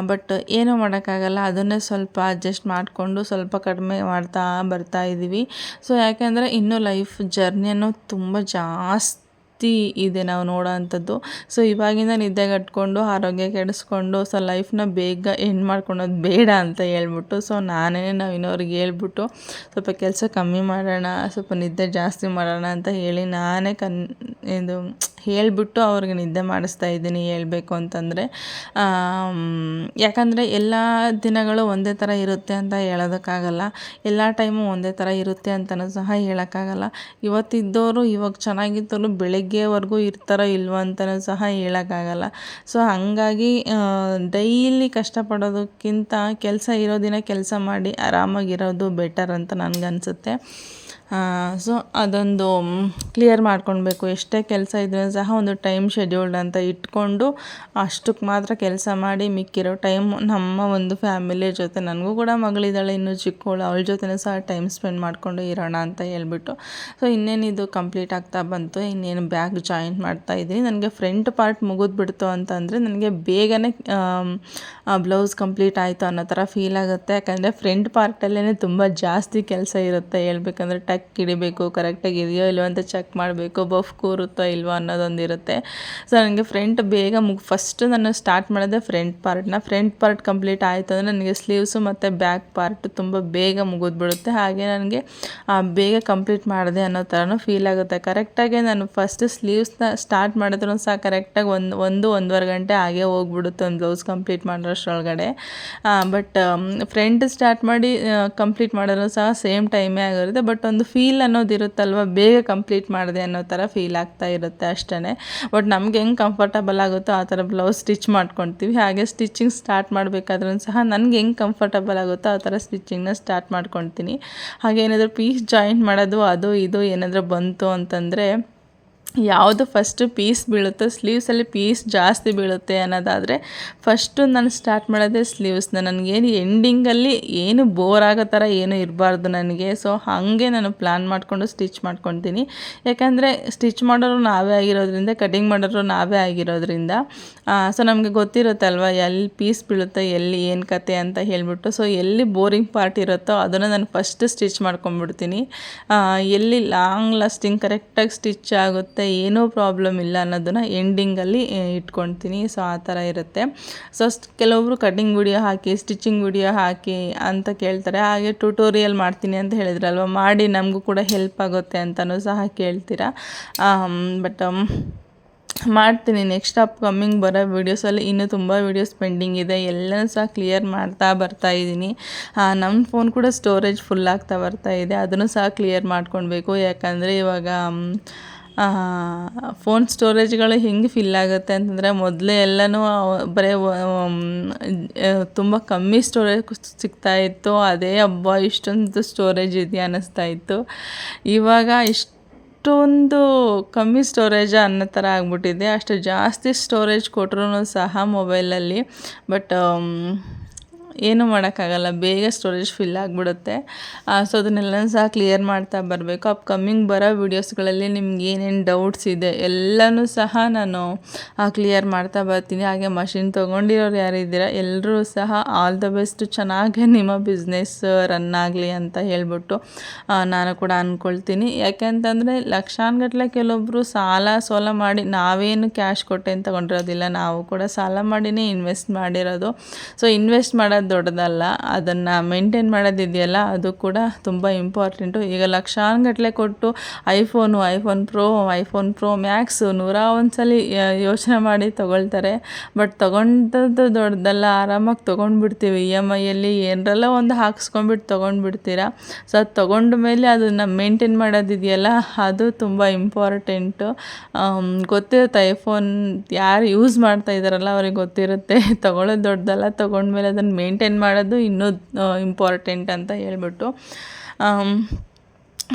ಬಟ್ ಏನೂ ಮಾಡೋಕ್ಕಾಗಲ್ಲ. ಅದನ್ನೇ ಸ್ವಲ್ಪ ಅಡ್ಜಸ್ಟ್ ಮಾಡಿಕೊಂಡು ಸ್ವಲ್ಪ ಕಡಿಮೆ ಮಾಡ್ತಾ ಬರ್ತಾ ಇದ್ದೀವಿ. ಸೊ, ಯಾಕೆಂದರೆ ಇನ್ನೂ ಲೈಫ್ ಜರ್ನಿ ಅನ್ನೋ ತುಂಬ ಜಾಸ್ತಿ ಇದೆ ನಾವು ನೋಡೋ ಅಂಥದ್ದು ಸೊ, ಇವಾಗಿಂದ ನಿದ್ದೆಗಟ್ಕೊಂಡು ಆರೋಗ್ಯ ಕೆಡಿಸ್ಕೊಂಡು, ಸೊ, ಲೈಫ್ನ ಬೇಗ ಎಂಡ್ ಮಾಡ್ಕೊಳೋದು ಬೇಡ ಅಂತ ಹೇಳ್ಬಿಟ್ಟು, ಸೊ, ನಾನೇ ನಾವು ಇನ್ನೋರಿಗೆ ಹೇಳ್ಬಿಟ್ಟು ಸ್ವಲ್ಪ ಕೆಲಸ ಕಮ್ಮಿ ಮಾಡೋಣ, ಸ್ವಲ್ಪ ನಿದ್ದೆ ಜಾಸ್ತಿ ಮಾಡೋಣ ಅಂತ ಹೇಳಿ ನಾನೇ ಕನ್ ಇದು ಹೇಳಿಬಿಟ್ಟು ಅವ್ರಿಗೆ ನಿದ್ದೆ ಮಾಡಿಸ್ತಾ ಇದ್ದೀನಿ, ಹೇಳಬೇಕು ಅಂತಂದರೆ ಯಾಕಂದರೆ ಎಲ್ಲ ದಿನಗಳು ಒಂದೇ ಥರ ಇರುತ್ತೆ ಅಂತ ಹೇಳೋದಕ್ಕಾಗಲ್ಲ. ಎಲ್ಲ ಟೈಮು ಒಂದೇ ಥರ ಇರುತ್ತೆ ಅಂತಲೂ ಸಹ ಹೇಳೋಕ್ಕಾಗಲ್ಲ. ಇವತ್ತಿದ್ದವರು ಇವಾಗ ಚೆನ್ನಾಗಿದ್ದವರು ಬೆಳಗ್ಗೆವರೆಗೂ ಇರ್ತಾರೋ ಇಲ್ವೋ ಅಂತಲೂ ಸಹ ಹೇಳೋಕ್ಕಾಗಲ್ಲ. ಸೊ, ಹಾಗಾಗಿ ಡೈಲಿ ಕಷ್ಟಪಡೋದಕ್ಕಿಂತ ಕೆಲಸ ಇರೋ ದಿನ ಕೆಲಸ ಮಾಡಿ ಆರಾಮಾಗಿರೋದು ಬೆಟರ್ ಅಂತ ನನಗನ್ಸುತ್ತೆ. ಸೊ ಅದೊಂದು ಕ್ಲಿಯರ್ ಮಾಡ್ಕೊಳ್ಬೇಕು ಎಷ್ಟೇ ಕೆಲಸ ಇದ್ರೂ ಸಹ ಒಂದು ಟೈಮ್ ಶೆಡ್ಯೂಲ್ಡ್ ಅಂತ ಇಟ್ಕೊಂಡು ಅಷ್ಟಕ್ಕೆ ಮಾತ್ರ ಕೆಲಸ ಮಾಡಿ ಮಿಕ್ಕಿರೋ ಟೈಮ್ ನಮ್ಮ ಒಂದು ಫ್ಯಾಮಿಲಿ ಜೊತೆ, ನನಗೂ ಕೂಡ ಮಗಳಿದ್ದಾಳೆ ಇನ್ನೂ ಚಿಕ್ಕವಳು ಅವಳ ಜೊತೆನೂ ಸಹ ಟೈಮ್ ಸ್ಪೆಂಡ್ ಮಾಡಿಕೊಂಡು ಇರೋಣ ಅಂತ ಹೇಳ್ಬಿಟ್ಟು. ಸೊ ಇನ್ನೇನಿದು ಕಂಪ್ಲೀಟ್ ಆಗ್ತಾ ಬಂತು, ಇನ್ನೇನು ಬ್ಯಾಗ್ ಜಾಯಿಂಟ್ ಮಾಡ್ತಾ ಇದ್ದೀನಿ ನನಗೆ ಫ್ರಂಟ್ ಪಾರ್ಟ್ ಮುಗಿದ್ಬಿಡ್ತು ಅಂತಂದರೆ ನನಗೆ ಬೇಗನೆ ಬ್ಲೌಸ್ ಕಂಪ್ಲೀಟ್ ಆಯಿತು ಅನ್ನೋ ಥರ ಫೀಲ್ ಆಗುತ್ತೆ. ಯಾಕಂದರೆ ಫ್ರಂಟ್ ಪಾರ್ಟಲ್ಲೇ ತುಂಬ ಜಾಸ್ತಿ ಕೆಲಸ ಇರುತ್ತೆ ಹೇಳ್ಬೇಕಂದ್ರೆ ಟಕ್ ಚೆಕ್ ಹಿಡಿಬೇಕು ಕರೆಕ್ಟಾಗಿ ಇದೆಯೋ ಇಲ್ವೋ ಅಂತ ಚೆಕ್ ಮಾಡಬೇಕು ಬಫ್ ಕೂರುತ್ತೋ ಇಲ್ವೋ ಅನ್ನೋದೊಂದು ಇರುತ್ತೆ ಸೊ ನನಗೆ ಫ್ರಂಟ್ ಬೇಗ ಮುಗ್ ಫಸ್ಟ್ ನಾನು ಸ್ಟಾರ್ಟ್ ಮಾಡಿದೆ ಫ್ರಂಟ್ ಪಾರ್ಟ್ನ ಫ್ರಂಟ್ ಪಾರ್ಟ್ ಕಂಪ್ಲೀಟ್ ಆಯಿತು ಅಂದರೆ ನನಗೆ ಸ್ಲೀವ್ಸು ಮತ್ತು ಬ್ಯಾಕ್ ಪಾರ್ಟ್ ತುಂಬ ಬೇಗ ಮುಗಿದ್ಬಿಡುತ್ತೆ. ಹಾಗೆ ನನಗೆ ಬೇಗ ಕಂಪ್ಲೀಟ್ ಮಾಡಿದೆ ಅನ್ನೋ ಥರನೂ ಫೀಲ್ ಆಗುತ್ತೆ. ಕರೆಕ್ಟಾಗಿ ನಾನು ಫಸ್ಟ್ ಸ್ಲೀವ್ಸ್ನ ಸ್ಟಾರ್ಟ್ ಮಾಡಿದ್ರು ಸಹ ಕರೆಕ್ಟಾಗಿ ಒಂದು ಒಂದು, ಒಂದೂವರೆ ಗಂಟೆ ಹಾಗೆ ಹೋಗ್ಬಿಡುತ್ತೆ ಒಂದು ಬ್ಲೌಸ್ ಕಂಪ್ಲೀಟ್ ಮಾಡೋಷ್ಟರೊಳಗಡೆ. ಬಟ್ ಫ್ರಂಟ್ ಸ್ಟಾರ್ಟ್ ಮಾಡಿ ಕಂಪ್ಲೀಟ್ ಮಾಡಿದ್ರು ಸಹ ಸೇಮ್ ಟೈಮೇ ಆಗಿರುತ್ತೆ. ಬಟ್ ಒಂದು ಫೀಲ್ ಅನ್ನೋದು ಇರುತ್ತಲ್ವ? ಬೇಗ ಕಂಪ್ಲೀಟ್ ಮಾಡಿದೆ ಅನ್ನೋ ಥರ ಫೀಲ್ ಆಗ್ತಾ ಇರುತ್ತೆ ಅಷ್ಟೇ ಬಟ್ ನಮ್ಗೆ ಹೆಂಗೆ ಕಂಫರ್ಟಬಲ್ ಆಗುತ್ತೋ ಆ ಥರ ಬ್ಲೌಸ್ ಸ್ಟಿಚ್ ಮಾಡ್ಕೊತೀವಿ. ಹಾಗೆ ಸ್ಟಿಚಿಂಗ್ ಸ್ಟಾರ್ಟ್ ಮಾಡಬೇಕಾದ್ರೂ ಸಹ ನನಗೆ ಹೆಂಗೆ ಕಂಫರ್ಟಬಲ್ ಆಗುತ್ತೋ ಆ ಥರ ಸ್ಟಿಚಿಂಗ್ನ ಸ್ಟಾರ್ಟ್ ಮಾಡ್ಕೊತೀನಿ. ಹಾಗೆ ಏನಾದರೂ ಪೀಸ್ ಜಾಯಿಂಟ್ ಮಾಡೋದು, ಅದು, ಇದು ಏನಾದರೂ ಬಂತು ಅಂತಂದರೆ ಯಾವುದು ಫಸ್ಟು ಪೀಸ್ ಬೀಳುತ್ತೋ ಸ್ಲೀವ್ಸಲ್ಲಿ ಪೀಸ್ ಜಾಸ್ತಿ ಬೀಳುತ್ತೆ ಅನ್ನೋದಾದರೆ ಫಸ್ಟು ನಾನು ಸ್ಟಾರ್ಟ್ ಮಾಡೋದೇ ಸ್ಲೀವ್ಸ್ನ ನನಗೇನು ಎಂಡಿಂಗಲ್ಲಿ ಏನು ಬೋರ್ ಆಗೋ ಥರ ಏನು ಇರಬಾರ್ದು ನನಗೆ. ಸೊ ಹಾಗೆ ನಾನು ಪ್ಲ್ಯಾನ್ ಮಾಡಿಕೊಂಡು ಸ್ಟಿಚ್ ಮಾಡ್ಕೊತೀನಿ. ಯಾಕಂದರೆ ಸ್ಟಿಚ್ ಮಾಡೋರು ನಾವೇ ಆಗಿರೋದ್ರಿಂದ ಕಟಿಂಗ್ ಮಾಡೋರು ನಾವೇ ಆಗಿರೋದ್ರಿಂದ ಸೊ ನಮಗೆ ಗೊತ್ತಿರುತ್ತೆ ಅಲ್ವಾ ಎಲ್ಲಿ ಪೀಸ್ ಬೀಳುತ್ತೋ, ಎಲ್ಲಿ ಏನು ಕತೆ ಅಂತ ಹೇಳಿಬಿಟ್ಟು. ಸೊ ಎಲ್ಲಿ ಬೋರಿಂಗ್ ಪಾರ್ಟ್ ಇರುತ್ತೋ ಅದನ್ನು ನಾನು ಫಸ್ಟ್ ಸ್ಟಿಚ್ ಮಾಡ್ಕೊಂಬಿಡ್ತೀನಿ ಎಲ್ಲಿ ಲಾಂಗ್ ಲಾಸ್ಟಿಂಗ್ ಕರೆಕ್ಟಾಗಿ ಸ್ಟಿಚ್ ಆಗುತ್ತೆ ಮತ್ತು ಏನೂ ಪ್ರಾಬ್ಲಮ್ ಇಲ್ಲ ಅನ್ನೋದನ್ನು ಎಂಡಿಂಗಲ್ಲಿ ಇಟ್ಕೊತೀನಿ. ಸೊ ಆ ಥರ ಇರುತ್ತೆ. ಸೊ ಕೆಲವೊಬ್ರು ಕಟಿಂಗ್ ವಿಡಿಯೋ ಹಾಕಿ ಸ್ಟಿಚಿಂಗ್ ವಿಡಿಯೋ ಹಾಕಿ ಅಂತ ಕೇಳ್ತಾರೆ. ಹಾಗೆ ಟ್ಯೂಟೋರಿಯಲ್ ಮಾಡ್ತೀನಿ ಅಂತ ಹೇಳಿದ್ರಲ್ವ? ಮಾಡಿ ನಮಗೂ ಕೂಡ ಹೆಲ್ಪ್ ಆಗುತ್ತೆ ಅಂತಲೂ ಸಹ ಕೇಳ್ತೀರಾ? ಬಟ್ ಮಾಡ್ತೀನಿ. ನೆಕ್ಸ್ಟ್ ಅಪ್ ಕಮ್ಮಿಂಗ್ ಬರೋ ವೀಡಿಯೋಸಲ್ಲಿ ಇನ್ನೂ ತುಂಬ ವೀಡಿಯೋಸ್ ಪೆಂಡಿಂಗ್ ಇದೆ. ಎಲ್ಲನೂ ಸಹ ಕ್ಲಿಯರ್ ಮಾಡ್ತಾ ಬರ್ತಾ ಇದ್ದೀನಿ. ನಮ್ಮ ಫೋನ್ ಕೂಡ ಸ್ಟೋರೇಜ್ ಫುಲ್ ಆಗ್ತಾ ಬರ್ತಾ ಇದೆ. ಅದನ್ನು ಸಹ ಕ್ಲಿಯರ್ ಮಾಡ್ಕೊಳ್ಬೇಕು ಯಾಕಂದರೆ ಇವಾಗ ಫೋನ್ ಸ್ಟೋರೇಜ್ಗಳು ಹೆಂಗೆ ಫಿಲ್ ಆಗುತ್ತೆ ಅಂತಂದರೆ ಮೊದಲೇ ಎಲ್ಲನೂ ಬರೀ ತುಂಬ ಕಮ್ಮಿ ಸ್ಟೋರೇಜ್ ಸಿಗ್ತಾ ಇತ್ತು. ಅದೇ ಹಬ್ಬ ಇಷ್ಟೊಂದು ಸ್ಟೋರೇಜ್ ಇದೆಯಾ ಅನ್ನಿಸ್ತಾ ಇತ್ತು. ಇವಾಗ ಇಷ್ಟೊಂದು ಕಮ್ಮಿ ಸ್ಟೋರೇಜ ಅನ್ನೋ ಥರ ಆಗ್ಬಿಟ್ಟಿದೆ. ಅಷ್ಟು ಜಾಸ್ತಿ ಸ್ಟೋರೇಜ್ ಕೊಟ್ಟರು ಸಹ ಮೊಬೈಲಲ್ಲಿ ಬಟ್ ಏನೂ ಮಾಡೋಕ್ಕಾಗಲ್ಲ, ಬೇಗ ಸ್ಟೋರೇಜ್ ಫಿಲ್ ಆಗಿಬಿಡುತ್ತೆ. ಸೊ ಅದನ್ನೆಲ್ಲ ಸಹ ಕ್ಲಿಯರ್ ಮಾಡ್ತಾ ಬರಬೇಕು. ಅಪ್ಕಮ್ಮಿಂಗ್ ಬರೋ ವೀಡಿಯೋಸ್ಗಳಲ್ಲಿ ನಿಮ್ಗೆ ಏನೇನು ಡೌಟ್ಸ್ ಇದೆ, ಎಲ್ಲನೂ ಸಹ ನಾನು ಕ್ಲಿಯರ್ ಮಾಡ್ತಾ ಬರ್ತೀನಿ. ಹಾಗೆ ಮಷಿನ್ ತೊಗೊಂಡಿರೋರು ಯಾರಿದ್ದೀರಾ ಎಲ್ಲರೂ ಸಹ ಆಲ್ ದ ಬೆಸ್ಟ್ ಚೆನ್ನಾಗಿ ನಿಮ್ಮ ಬಿಸ್ನೆಸ್ ರನ್ ಆಗಲಿ ಅಂತ ಹೇಳ್ಬಿಟ್ಟು ನಾನು ಕೂಡ ಅಂದ್ಕೊಳ್ತೀನಿ ಯಾಕೆಂತಂದರೆ ಲಕ್ಷಾನುಗಟ್ಲೆ ಕೆಲವೊಬ್ಬರು ಸಾಲ ಸೋಲ ಮಾಡಿ ನಾವೇನು ಕ್ಯಾಶ್ ಕೊಟ್ಟೇನು ತೊಗೊಂಡಿರೋದಿಲ್ಲ, ನಾವು ಕೂಡ ಸಾಲ ಮಾಡಿನೇ ಇನ್ವೆಸ್ಟ್ ಮಾಡಿರೋದು. ಸೊ ಇನ್ವೆಸ್ಟ್ ಮಾಡೋದು ದೊಡ್ಡದಲ್ಲ, ಅದನ್ನು ಮೇಂಟೈನ್ ಮಾಡೋದಿದೆಯಲ್ಲ, ಅದು ಕೂಡ ತುಂಬ ಇಂಪಾರ್ಟೆಂಟು ಈಗ ಲಕ್ಷಾನುಗಟ್ಲೆ ಕೊಟ್ಟು iPhone iPhone pro iPhone pro max ನೂರ ಒಂದು ಯೋಚನೆ ಮಾಡಿ ತೊಗೊಳ್ತಾರೆ. ಬಟ್ ತೊಗೊಂಡದ್ದು ದೊಡ್ಡದಲ್ಲ, ಆರಾಮಾಗಿ ತೊಗೊಂಡ್ಬಿಡ್ತೀವಿ. ಇ ಎಂ ಐಯಲ್ಲಿ ಏನರೆಲ್ಲ ಒಂದು ಹಾಕ್ಸ್ಕೊಂಡ್ಬಿಟ್ಟು ತೊಗೊಂಡ್ಬಿಡ್ತೀರಾ? ಸೊ ಅದು ತೊಗೊಂಡ ಮೇಲೆ ಅದನ್ನು ಮೇಂಟೈನ್ ಮಾಡೋದಿದೆಯಲ್ಲ, ಅದು ತುಂಬ ಇಂಪಾರ್ಟೆಂಟು ಗೊತ್ತಿರುತ್ತೆ ಐಫೋನ್ ಯಾರು ಯೂಸ್ ಮಾಡ್ತಾ ಇದ್ದಾರಲ್ಲ ಅವ್ರಿಗೆ ಗೊತ್ತಿರುತ್ತೆ. (laughs) ತೊಗೊಳ್ಳೋದು ದೊಡ್ಡದಲ್ಲ, ತೊಗೊಂಡ್ಮೇಲೆ ಅದನ್ನು ಮೇಂಟೈನ್ ಮಾಡೋದು ಇನ್ನೂ ಇಂಪಾರ್ಟೆಂಟ್ ಅಂತ ಹೇಳ್ಬಿಟ್ಟು.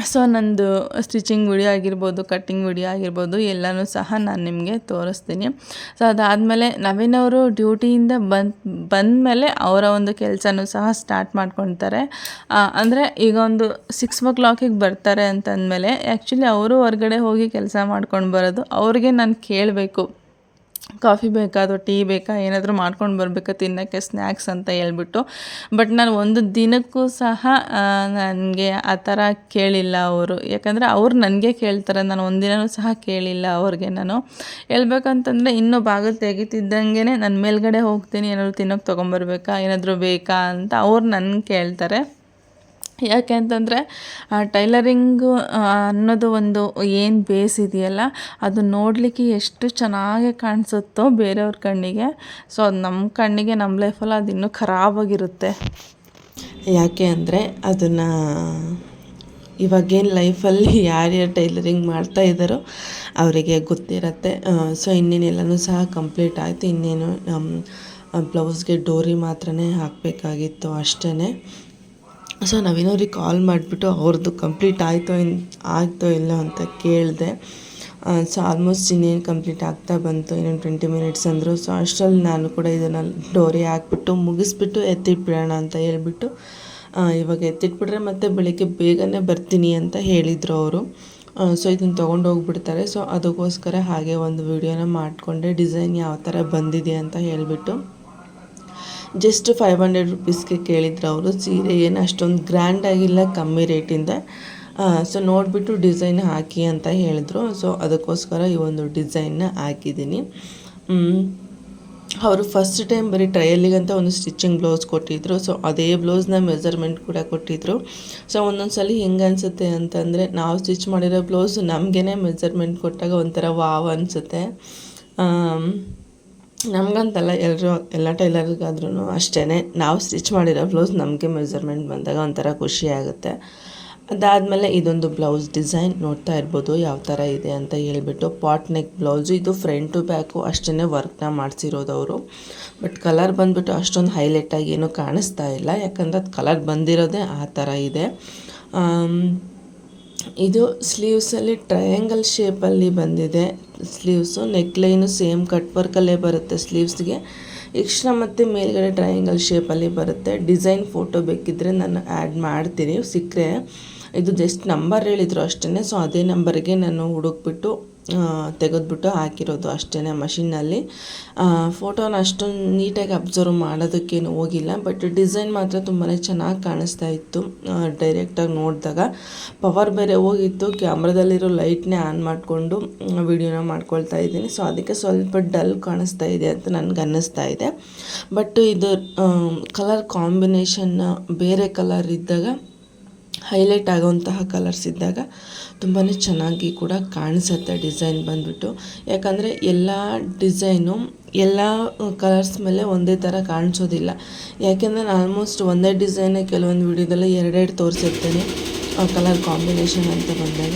ಸೊ ನಂದು ಸ್ಟಿಚಿಂಗ್ ವಿಡಿಯೋ ಆಗಿರ್ಬೋದು, ಕಟ್ಟಿಂಗ್ ವಿಡಿಯೋ ಆಗಿರ್ಬೋದು, ಎಲ್ಲನೂ ಸಹ ನಾನು ನಿಮಗೆ ತೋರಿಸ್ತೀನಿ. ಸೊ ಅದಾದಮೇಲೆ ನವೀನ್ ಅವರು ಡ್ಯೂಟಿಯಿಂದ ಬಂದು, ಬಂದಮೇಲೆ ಅವರ ಒಂದು ಕೆಲಸನೂ ಸಹ ಸ್ಟಾರ್ಟ್ ಮಾಡ್ಕೊತಾರೆ. ಅಂದರೆ ಈಗ ಒಂದು ಸಿಕ್ಸ್ ಓ ಕ್ಲಾಕಿಗೆ ಬರ್ತಾರೆ ಅಂತಂದಮೇಲೆ ಆ್ಯಕ್ಚುಲಿ ಅವರು ಹೊರಗಡೆ ಹೋಗಿ ಕೆಲಸ ಮಾಡ್ಕೊಂಡು ಬರೋದು, ಅವ್ರಿಗೆ ನಾನು ಕೇಳಬೇಕು. ಕಾಫಿ ಬೇಕಾ ಅಥವಾ ಟೀ ಬೇಕಾ, ಏನಾದರೂ ಮಾಡ್ಕೊಂಡು ಬರಬೇಕಾ, ತಿನ್ನೋಕ್ಕೆ ಸ್ನ್ಯಾಕ್ಸ್ ಅಂತ ಹೇಳ್ಬಿಟ್ಟು. ಬಟ್ ನಾನು ಒಂದು ದಿನಕ್ಕೂ ಸಹ ನನಗೆ ಆ ಥರ ಕೇಳಿಲ್ಲ ಅವರು. ಯಾಕಂದರೆ ಅವ್ರು ನನಗೆ ಕೇಳ್ತಾರೆ, ನಾನು ಒಂದಿನೂ ಸಹ ಕೇಳಿಲ್ಲ ಅವ್ರಿಗೆ ನಾನು. ಹೇಳ್ಬೇಕಂತಂದರೆ ಇನ್ನೂ ಬಾಗಿಲು ತೆಗಿತಿದ್ದಂಗೆ ನಾನು ಮೇಲ್ಗಡೆ ಹೋಗ್ತೀನಿ, ಏನಾದರೂ ತಿನ್ನೋಕೆ ತೊಗೊಂಬರ್ಬೇಕಾ, ಏನಾದರೂ ಬೇಕಾ ಅಂತ ಅವ್ರು ನನ್ನ ಕೇಳ್ತಾರೆ. ಯಾಕೆ ಅಂತಂದರೆ ಟೈಲರಿಂಗು ಅನ್ನೋದು ಒಂದು ಏನು ಬೇಸ್ ಇದೆಯಲ್ಲ, ಅದು ನೋಡಲಿಕ್ಕೆ ಎಷ್ಟು ಚೆನ್ನಾಗಿ ಕಾಣಿಸುತ್ತೋ ಬೇರೆಯವ್ರ ಕಣ್ಣಿಗೆ. ಸೊ ಅದು ನಮ್ಮ ಕಣ್ಣಿಗೆ ನಮ್ಮ ಲೈಫಲ್ಲಿ ಅದು ಇನ್ನೂ ಖರಾಬಾಗಿರುತ್ತೆ. ಯಾಕೆ ಅಂದರೆ, ಅದನ್ನು ಇವಾಗೇನು ಲೈಫಲ್ಲಿ ಯಾರ್ಯಾರು ಟೈಲರಿಂಗ್ ಮಾಡ್ತಾ ಇದ್ದಾರೋ ಅವರಿಗೆ ಗೊತ್ತಿರತ್ತೆ. ಸೊ ಇನ್ನೇನೆಲ್ಲನೂ ಸಹ ಕಂಪ್ಲೀಟ್ ಆಯಿತು. ಇನ್ನೇನು ಬ್ಲೌಸ್ಗೆ ಡೋರಿ ಮಾತ್ರನೇ ಹಾಕಬೇಕಾಗಿತ್ತು ಅಷ್ಟೇ ಸೊ ನಾವೇನೋರಿಗೆ ಕಾಲ್ ಮಾಡಿಬಿಟ್ಟು ಅವ್ರದ್ದು ಕಂಪ್ಲೀಟ್ ಆಯಿತೋ ಇನ್ ಆಯಿತೋ ಇಲ್ಲೋ ಅಂತ ಕೇಳಿದೆ. ಸೊ ಆಲ್ಮೋಸ್ಟ್ ಇನ್ನೇನು ಕಂಪ್ಲೀಟ್ ಆಗ್ತಾ ಬಂತು ಇನ್ನೊಂದು ಟ್ವೆಂಟಿ ಮಿನಿಟ್ಸ್ ಅಂದರು. ಸೊ ಅಷ್ಟರಲ್ಲಿ ನಾನು ಕೂಡ ಇದನ್ನು ಡೋರಿ ಹಾಕ್ಬಿಟ್ಟು ಮುಗಿಸ್ಬಿಟ್ಟು ಎತ್ತಿಟ್ಬಿಡೋಣ ಅಂತ ಹೇಳ್ಬಿಟ್ಟು ಇವಾಗ ಎತ್ತಿಟ್ಬಿಟ್ರೆ ಮತ್ತೆ ಬೆಳಿಗ್ಗೆ ಬೇಗನೆ ಬರ್ತೀನಿ ಅಂತ ಹೇಳಿದರು ಅವರು. ಸೊ ಇದನ್ನು ತೊಗೊಂಡು ಹೋಗ್ಬಿಡ್ತಾರೆ. ಸೊ ಅದಕ್ಕೋಸ್ಕರ ಹಾಗೆ ಒಂದು ವಿಡಿಯೋನ ಮಾಡಿಕೊಂಡೆ ಡಿಸೈನ್ ಯಾವ ಥರ ಬಂದಿದೆ ಅಂತ ಹೇಳಿಬಿಟ್ಟು. ಜಸ್ಟ್ ಫೈವ್ ಹಂಡ್ರೆಡ್ ರುಪೀಸ್ಗೆ ಕೇಳಿದ್ರು ಅವರು. ಸೀರೆ ಏನು ಅಷ್ಟೊಂದು ಗ್ರ್ಯಾಂಡ್ ಆಗಿಲ್ಲ, ಕಮ್ಮಿ ರೇಟಿಂದ ಸೊ ನೋಡಿಬಿಟ್ಟು ಡಿಸೈನ್ ಹಾಕಿ ಅಂತ ಹೇಳಿದ್ರು. ಸೊ ಅದಕ್ಕೋಸ್ಕರ ಈ ಒಂದು ಡಿಸೈನ್ನ ಹಾಕಿದ್ದೀನಿ. ಅವರು ಫಸ್ಟ್ ಟೈಮ್ ಬರೀ ಟ್ರಯಲಿಗಂತ ಒಂದು ಸ್ಟಿಚಿಂಗ್ ಬ್ಲೌಸ್ ಕೊಟ್ಟಿದ್ರು. ಸೊ ಅದೇ ಬ್ಲೌಸ್ನ ಮೆಜರ್ಮೆಂಟ್ ಕೂಡ ಕೊಟ್ಟಿದ್ರು. ಸೊ ಒಂದೊಂದು ಸಲ ಹೆಂಗೆ ಅನಿಸುತ್ತೆ ಅಂತಂದರೆ, ನಾವು ಸ್ಟಿಚ್ ಮಾಡಿರೋ ಬ್ಲೌಸ್ ನಮಗೇ ಮೆಜರ್ಮೆಂಟ್ ಕೊಟ್ಟಾಗ ಒಂಥರ ವಾವ್ ಅನಿಸುತ್ತೆ. ನಮಗಂತಲ್ಲ ಎಲ್ಲರೂ ಎಲ್ಲ ಟೈಲರ್ಗಾದ್ರೂ ಅಷ್ಟೇ ನಾವು ಸ್ಟಿಚ್ ಮಾಡಿರೋ ಬ್ಲೌಸ್ ನಮಗೆ ಮೆಜರ್ಮೆಂಟ್ ಬಂದಾಗ ಒಂಥರ ಖುಷಿ ಆಗುತ್ತೆ. ಅದಾದಮೇಲೆ ಇದೊಂದು ಬ್ಲೌಸ್ ಡಿಸೈನ್ ನೋಡ್ತಾ ಇರ್ಬೋದು, ಯಾವ ಥರ ಇದೆ ಅಂತ ಹೇಳ್ಬಿಟ್ಟು. ಪಾಟ್ ನೆಕ್ ಬ್ಲೌಸು ಇದು ಫ್ರಂಟ್ ಟು ಬ್ಯಾಕು ಅಷ್ಟೇ ವರ್ಕ್ನ ಮಾಡಿಸಿರೋದು ಅವರು. ಬಟ್ ಕಲರ್ ಬಂದುಬಿಟ್ಟು ಅಷ್ಟೊಂದು ಹೈಲೈಟಾಗಿ ಏನೂ ಕಾಣಿಸ್ತಾ ಇಲ್ಲ. ಯಾಕಂದರೆ ಅದು ಕಲರ್ ಬಂದಿರೋದೇ ಆ ಥರ ಇದೆ. ಇದು ಸ್ಲೀವ್ಸಲ್ಲಿ ಟ್ರಯಾಂಗಲ್ ಶೇಪಲ್ಲಿ ಬಂದಿದೆ. ಸ್ಲೀವ್ಸು, ನೆಕ್ಲೈನು ಸೇಮ್ ಕಟ್ ವರ್ಕಲ್ಲೇ ಬರುತ್ತೆ ಸ್ಲೀವ್ಸ್ಗೆ. ಎಕ್ಸ್ಟ್ರಾ ಮತ್ತು ಮೇಲ್ಗಡೆ ಟ್ರಯಾಂಗಲ್ ಶೇಪಲ್ಲಿ ಬರುತ್ತೆ. ಡಿಸೈನ್ ಫೋಟೋ ಬೇಕಿದ್ದರೆ ನಾನು ಆ್ಯಡ್ ಮಾಡ್ತೀನಿ. ಸಿಕ್ಕರೆ, ಇದು ಜಸ್ಟ್ ನಂಬರ್ ಹೇಳಿದ್ರು ಅಷ್ಟೇ ಸೊ ಅದೇ ನಂಬರ್ಗೆ ನಾನು ಹುಡುಕ್ಬಿಟ್ಟು ತೆಗೆದ್ಬಿಟ್ಟು ಹಾಕಿರೋದು ಅಷ್ಟೇ ಮಷಿನ್ನಲ್ಲಿ ಫೋಟೋನ ಅಷ್ಟೊಂದು ನೀಟಾಗಿ ಅಬ್ಸರ್ವ್ ಮಾಡೋದಕ್ಕೇನು ಹೋಗಿಲ್ಲ, ಬಟ್ ಡಿಸೈನ್ ಮಾತ್ರ ತುಂಬಾ ಚೆನ್ನಾಗಿ ಕಾಣಿಸ್ತಾ ಇತ್ತು. ಡೈರೆಕ್ಟಾಗಿ ನೋಡಿದಾಗ ಪವರ್ ಬೇರೆ ಹೋಗಿತ್ತು, ಕ್ಯಾಮ್ರಾದಲ್ಲಿರೋ ಲೈಟ್ನೇ ಆನ್ ಮಾಡಿಕೊಂಡು ವಿಡಿಯೋನ ಮಾಡ್ಕೊಳ್ತಾ ಇದ್ದೀನಿ. ಸೊ ಅದಕ್ಕೆ ಸ್ವಲ್ಪ ಡಲ್ ಕಾಣಿಸ್ತಾ ಇದೆ ಅಂತ ನನಗೆ ಅನ್ನಿಸ್ತಾ ಇದೆ. ಬಟ್ ಇದು ಕಲರ್ ಕಾಂಬಿನೇಷನ್ ಬೇರೆ ಕಲರ್ ಇದ್ದಾಗ ಹೈಲೈಟ್ ಆಗೋವಂತಹ ಕಲರ್ಸ್ ಇದ್ದಾಗ ತುಂಬಾ ಚೆನ್ನಾಗಿ ಕೂಡ ಕಾಣಿಸುತ್ತೆ ಡಿಸೈನ್ ಬಂದುಬಿಟ್ಟು. ಯಾಕಂದರೆ ಎಲ್ಲ ಡಿಸೈನು ಎಲ್ಲ ಕಲರ್ಸ್ ಮೇಲೆ ಒಂದೇ ಥರ ಕಾಣಿಸೋದಿಲ್ಲ. ಯಾಕೆಂದರೆ ನಾನು ಆಲ್ಮೋಸ್ಟ್ ಒಂದೇ ಡಿಸೈನೇ ಕೆಲವೊಂದು ವಿಡಿಯೋದಲ್ಲಿ ಎರಡೆರಡು ತೋರಿಸಿರ್ತೇನೆ ಕಲರ್ ಕಾಂಬಿನೇಷನ್ ಅಂತ ಬಂದಾಗ.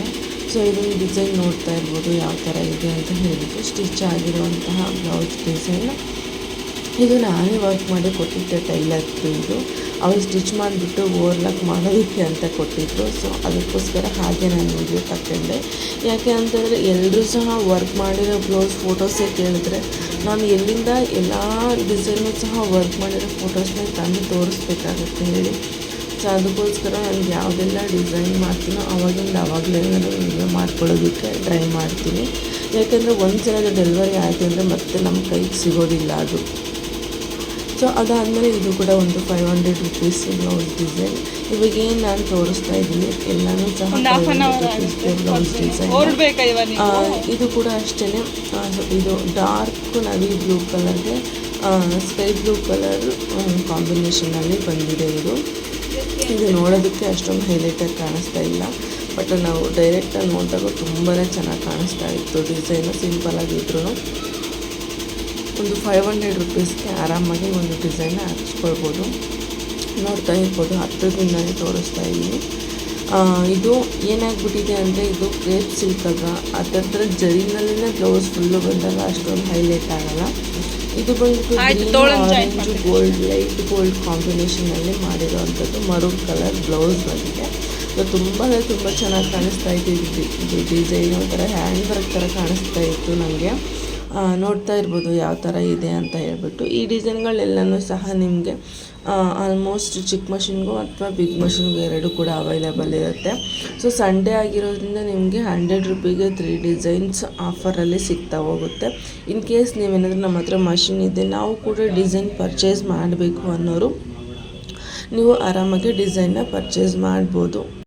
ಸೊ ಇದೊಂದು ಡಿಸೈನ್ ನೋಡ್ತಾ ಇರ್ಬೋದು ಯಾವ ಥರ ಇದೆ ಅಂತ ಹೇಳಿಬಿಟ್ಟು ಸ್ಟಿಚ್ ಆಗಿರುವಂತಹ ಬ್ಲೌಸ್ ಡಿಸೈನ್. ಇದು ನಾನೇ ವರ್ಕ್ ಮಾಡಿ ಕೊಟ್ಟಿದ್ದೆ ಟೈಲರ್ದು ಇದು. ಅವ್ರು ಸ್ಟಿಚ್ ಮಾಡಿಬಿಟ್ಟು ಓರ್ಲಕ್ ಮಾಡೋದಕ್ಕೆ ಅಂತ ಕೊಟ್ಟಿದ್ರು. ಸೊ ಅದಕ್ಕೋಸ್ಕರ ಹಾಗೆ ನಾನು ವಿಡಿಯೋ ತಗೊಂಡೆ ಯಾಕೆ ಅಂತಂದರೆ ಎಲ್ಲರೂ ಸಹ ವರ್ಕ್ ಮಾಡಿರೋ ಬ್ಲೌಸ್ ಫೋಟೋಸೇ ಕೇಳಿದ್ರೆ, ನಾನು ಎಲ್ಲಿಂದ ಎಲ್ಲ ಡಿಸೈನು ಸಹ ವರ್ಕ್ ಮಾಡಿರೋ ಫೋಟೋಸ್ನ ತಂದು ತೋರಿಸ್ಬೇಕಾಗುತ್ತೆ ಹೇಳಿ. ಸೊ ಅದಕ್ಕೋಸ್ಕರ ನಾನು ಯಾವುದೆಲ್ಲ ಡಿಸೈನ್ ಮಾಡ್ತೀನೋ ಅವಾಗಿಂದ ಅವಾಗಲೇ ನಾನು ವಿಡಿಯೋ ಮಾಡ್ಕೊಳ್ಳೋದಕ್ಕೆ ಟ್ರೈ ಮಾಡ್ತೀನಿ. ಯಾಕೆಂದರೆ ಒಂದು ಸಲ ಡೆಲಿವರಿ ಆಯಿತು ಅಂದರೆ ಮತ್ತೆ ನಮ್ಮ ಕೈಗೆ ಸಿಗೋದಿಲ್ಲ ಅದು. ಸೊ ಅದಾದಮೇಲೆ ಇದು ಕೂಡ ಒಂದು five hundred rupees blouse design ಇವಾಗ ಏನು ನಾನು ತೋರಿಸ್ತಾ ಇದ್ದೀನಿ ಎಲ್ಲನೂ ಸಹ ಫೈವ್ ಹಂಡ್ರೆಡ್ ರುಪೀಸ್ಗೆ ಬ್ಲೌಸ್ ಡಿಸೈನ್ ಇದು ಕೂಡ ಅಷ್ಟೇ ಇದು ಡಾರ್ಕ್ ನವಿ ಬ್ಲೂ ಕಲರ್ಗೆ ಸ್ಕೈ ಬ್ಲೂ ಕಲರ್ ಕಾಂಬಿನೇಷನಲ್ಲಿ ಬಂದಿದೆ ಇದು. ಇದು ನೋಡೋದಕ್ಕೆ ಅಷ್ಟೊಂದು ಹೈಲೈಟಾಗಿ ಕಾಣಿಸ್ತಾ ಇಲ್ಲ. ಬಟ್ ನಾವು ಡೈರೆಕ್ಟಾಗಿ ನೋಡಿದಾಗ ತುಂಬಾ ಚೆನ್ನಾಗಿ ಕಾಣಿಸ್ತಾ ಇತ್ತು. ಡಿಸೈನು ಸಿಂಪಲಾಗಿದ್ರು ಒಂದು ಫೈವ್ ಹಂಡ್ರೆಡ್ ರುಪೀಸ್ಗೆ ಆರಾಮಾಗಿ ಒಂದು ಡಿಸೈನ್ ಹಚ್ಕೊಳ್ಬೋದು ನೋಡ್ತಾ ಇರ್ಬೋದು ಹತ್ತಿರದಿಂದಲೇ ತೋರಿಸ್ತಾ ಇದ್ದೀನಿ. ಇದು ಏನಾಗ್ಬಿಟ್ಟಿದೆ ಅಂದರೆ ಇದು ಕ್ರೇಪ್ ಸಿಲ್ಕ್ ಅಲ್ವಾ? ಅದರ ಜರಿನಲ್ಲಿನೇ ಬ್ಲೌಸ್ ಫುಲ್ಲು ಬಂದಾಗ ಅಷ್ಟೊಂದು ಹೈಲೈಟ್ ಆಗಲ್ಲ. ಇದು ಬಂದು join ಗೋಲ್ಡ್ ಲೈಟ್ ಗೋಲ್ಡ್ ಕಾಂಬಿನೇಷನಲ್ಲಿ ಮಾಡಿರೋವಂಥದ್ದು ಮರೂನ್ ಕಲರ್ ಬ್ಲೌಸ್ ಬಂದಿದೆ. ಸೊ ತುಂಬ ತುಂಬ ಚೆನ್ನಾಗಿ ಕಾಣಿಸ್ತಾ ಇತ್ತು ಇದು ಇದು ಡಿಸೈನ್ ಒಂಥರ ಹ್ಯಾಂಡ್ ವರ್ಕ್ ಥರ ಕಾಣಿಸ್ತಾ ಇತ್ತು ನನಗೆ ನೋಡ್ತಾ ಇರ್ಬೋದು ಯಾವ ಥರ ಇದೆ ಅಂತ ಹೇಳ್ಬಿಟ್ಟು. ಈ ಡಿಸೈನ್ಗಳೆಲ್ಲನೂ ಸಹ ನಿಮಗೆ ಆಲ್ಮೋಸ್ಟ್ ಚಿಕ್ಕ ಮಷಿನ್ಗೂ ಅಥವಾ ಬಿಗ್ ಮಷಿನ್ಗೂ ಎರಡು ಕೂಡ ಅವೈಲೇಬಲ್ ಇರುತ್ತೆ. ಸೊ ಸಂಡೇ ಆಗಿರೋದ್ರಿಂದ ನಿಮಗೆ ಹಂಡ್ರೆಡ್ ರುಪೀಗೆ ತ್ರೀ ಡಿಸೈನ್ಸ್ ಆಫರಲ್ಲಿ ಸಿಗ್ತಾ ಹೋಗುತ್ತೆ. ಇನ್ ಕೇಸ್ ನೀವೇನಾದರೂ ನಮ್ಮ ಹತ್ರ ಮಷಿನ್ ಇದೆ, ನಾವು ಕೂಡ ಡಿಸೈನ್ ಪರ್ಚೇಸ್ ಮಾಡಬೇಕು ಅನ್ನೋರು, ನೀವು ಆರಾಮಾಗಿ ಡಿಸೈನ್ನ ಪರ್ಚೇಸ್ ಮಾಡ್ಬೋದು.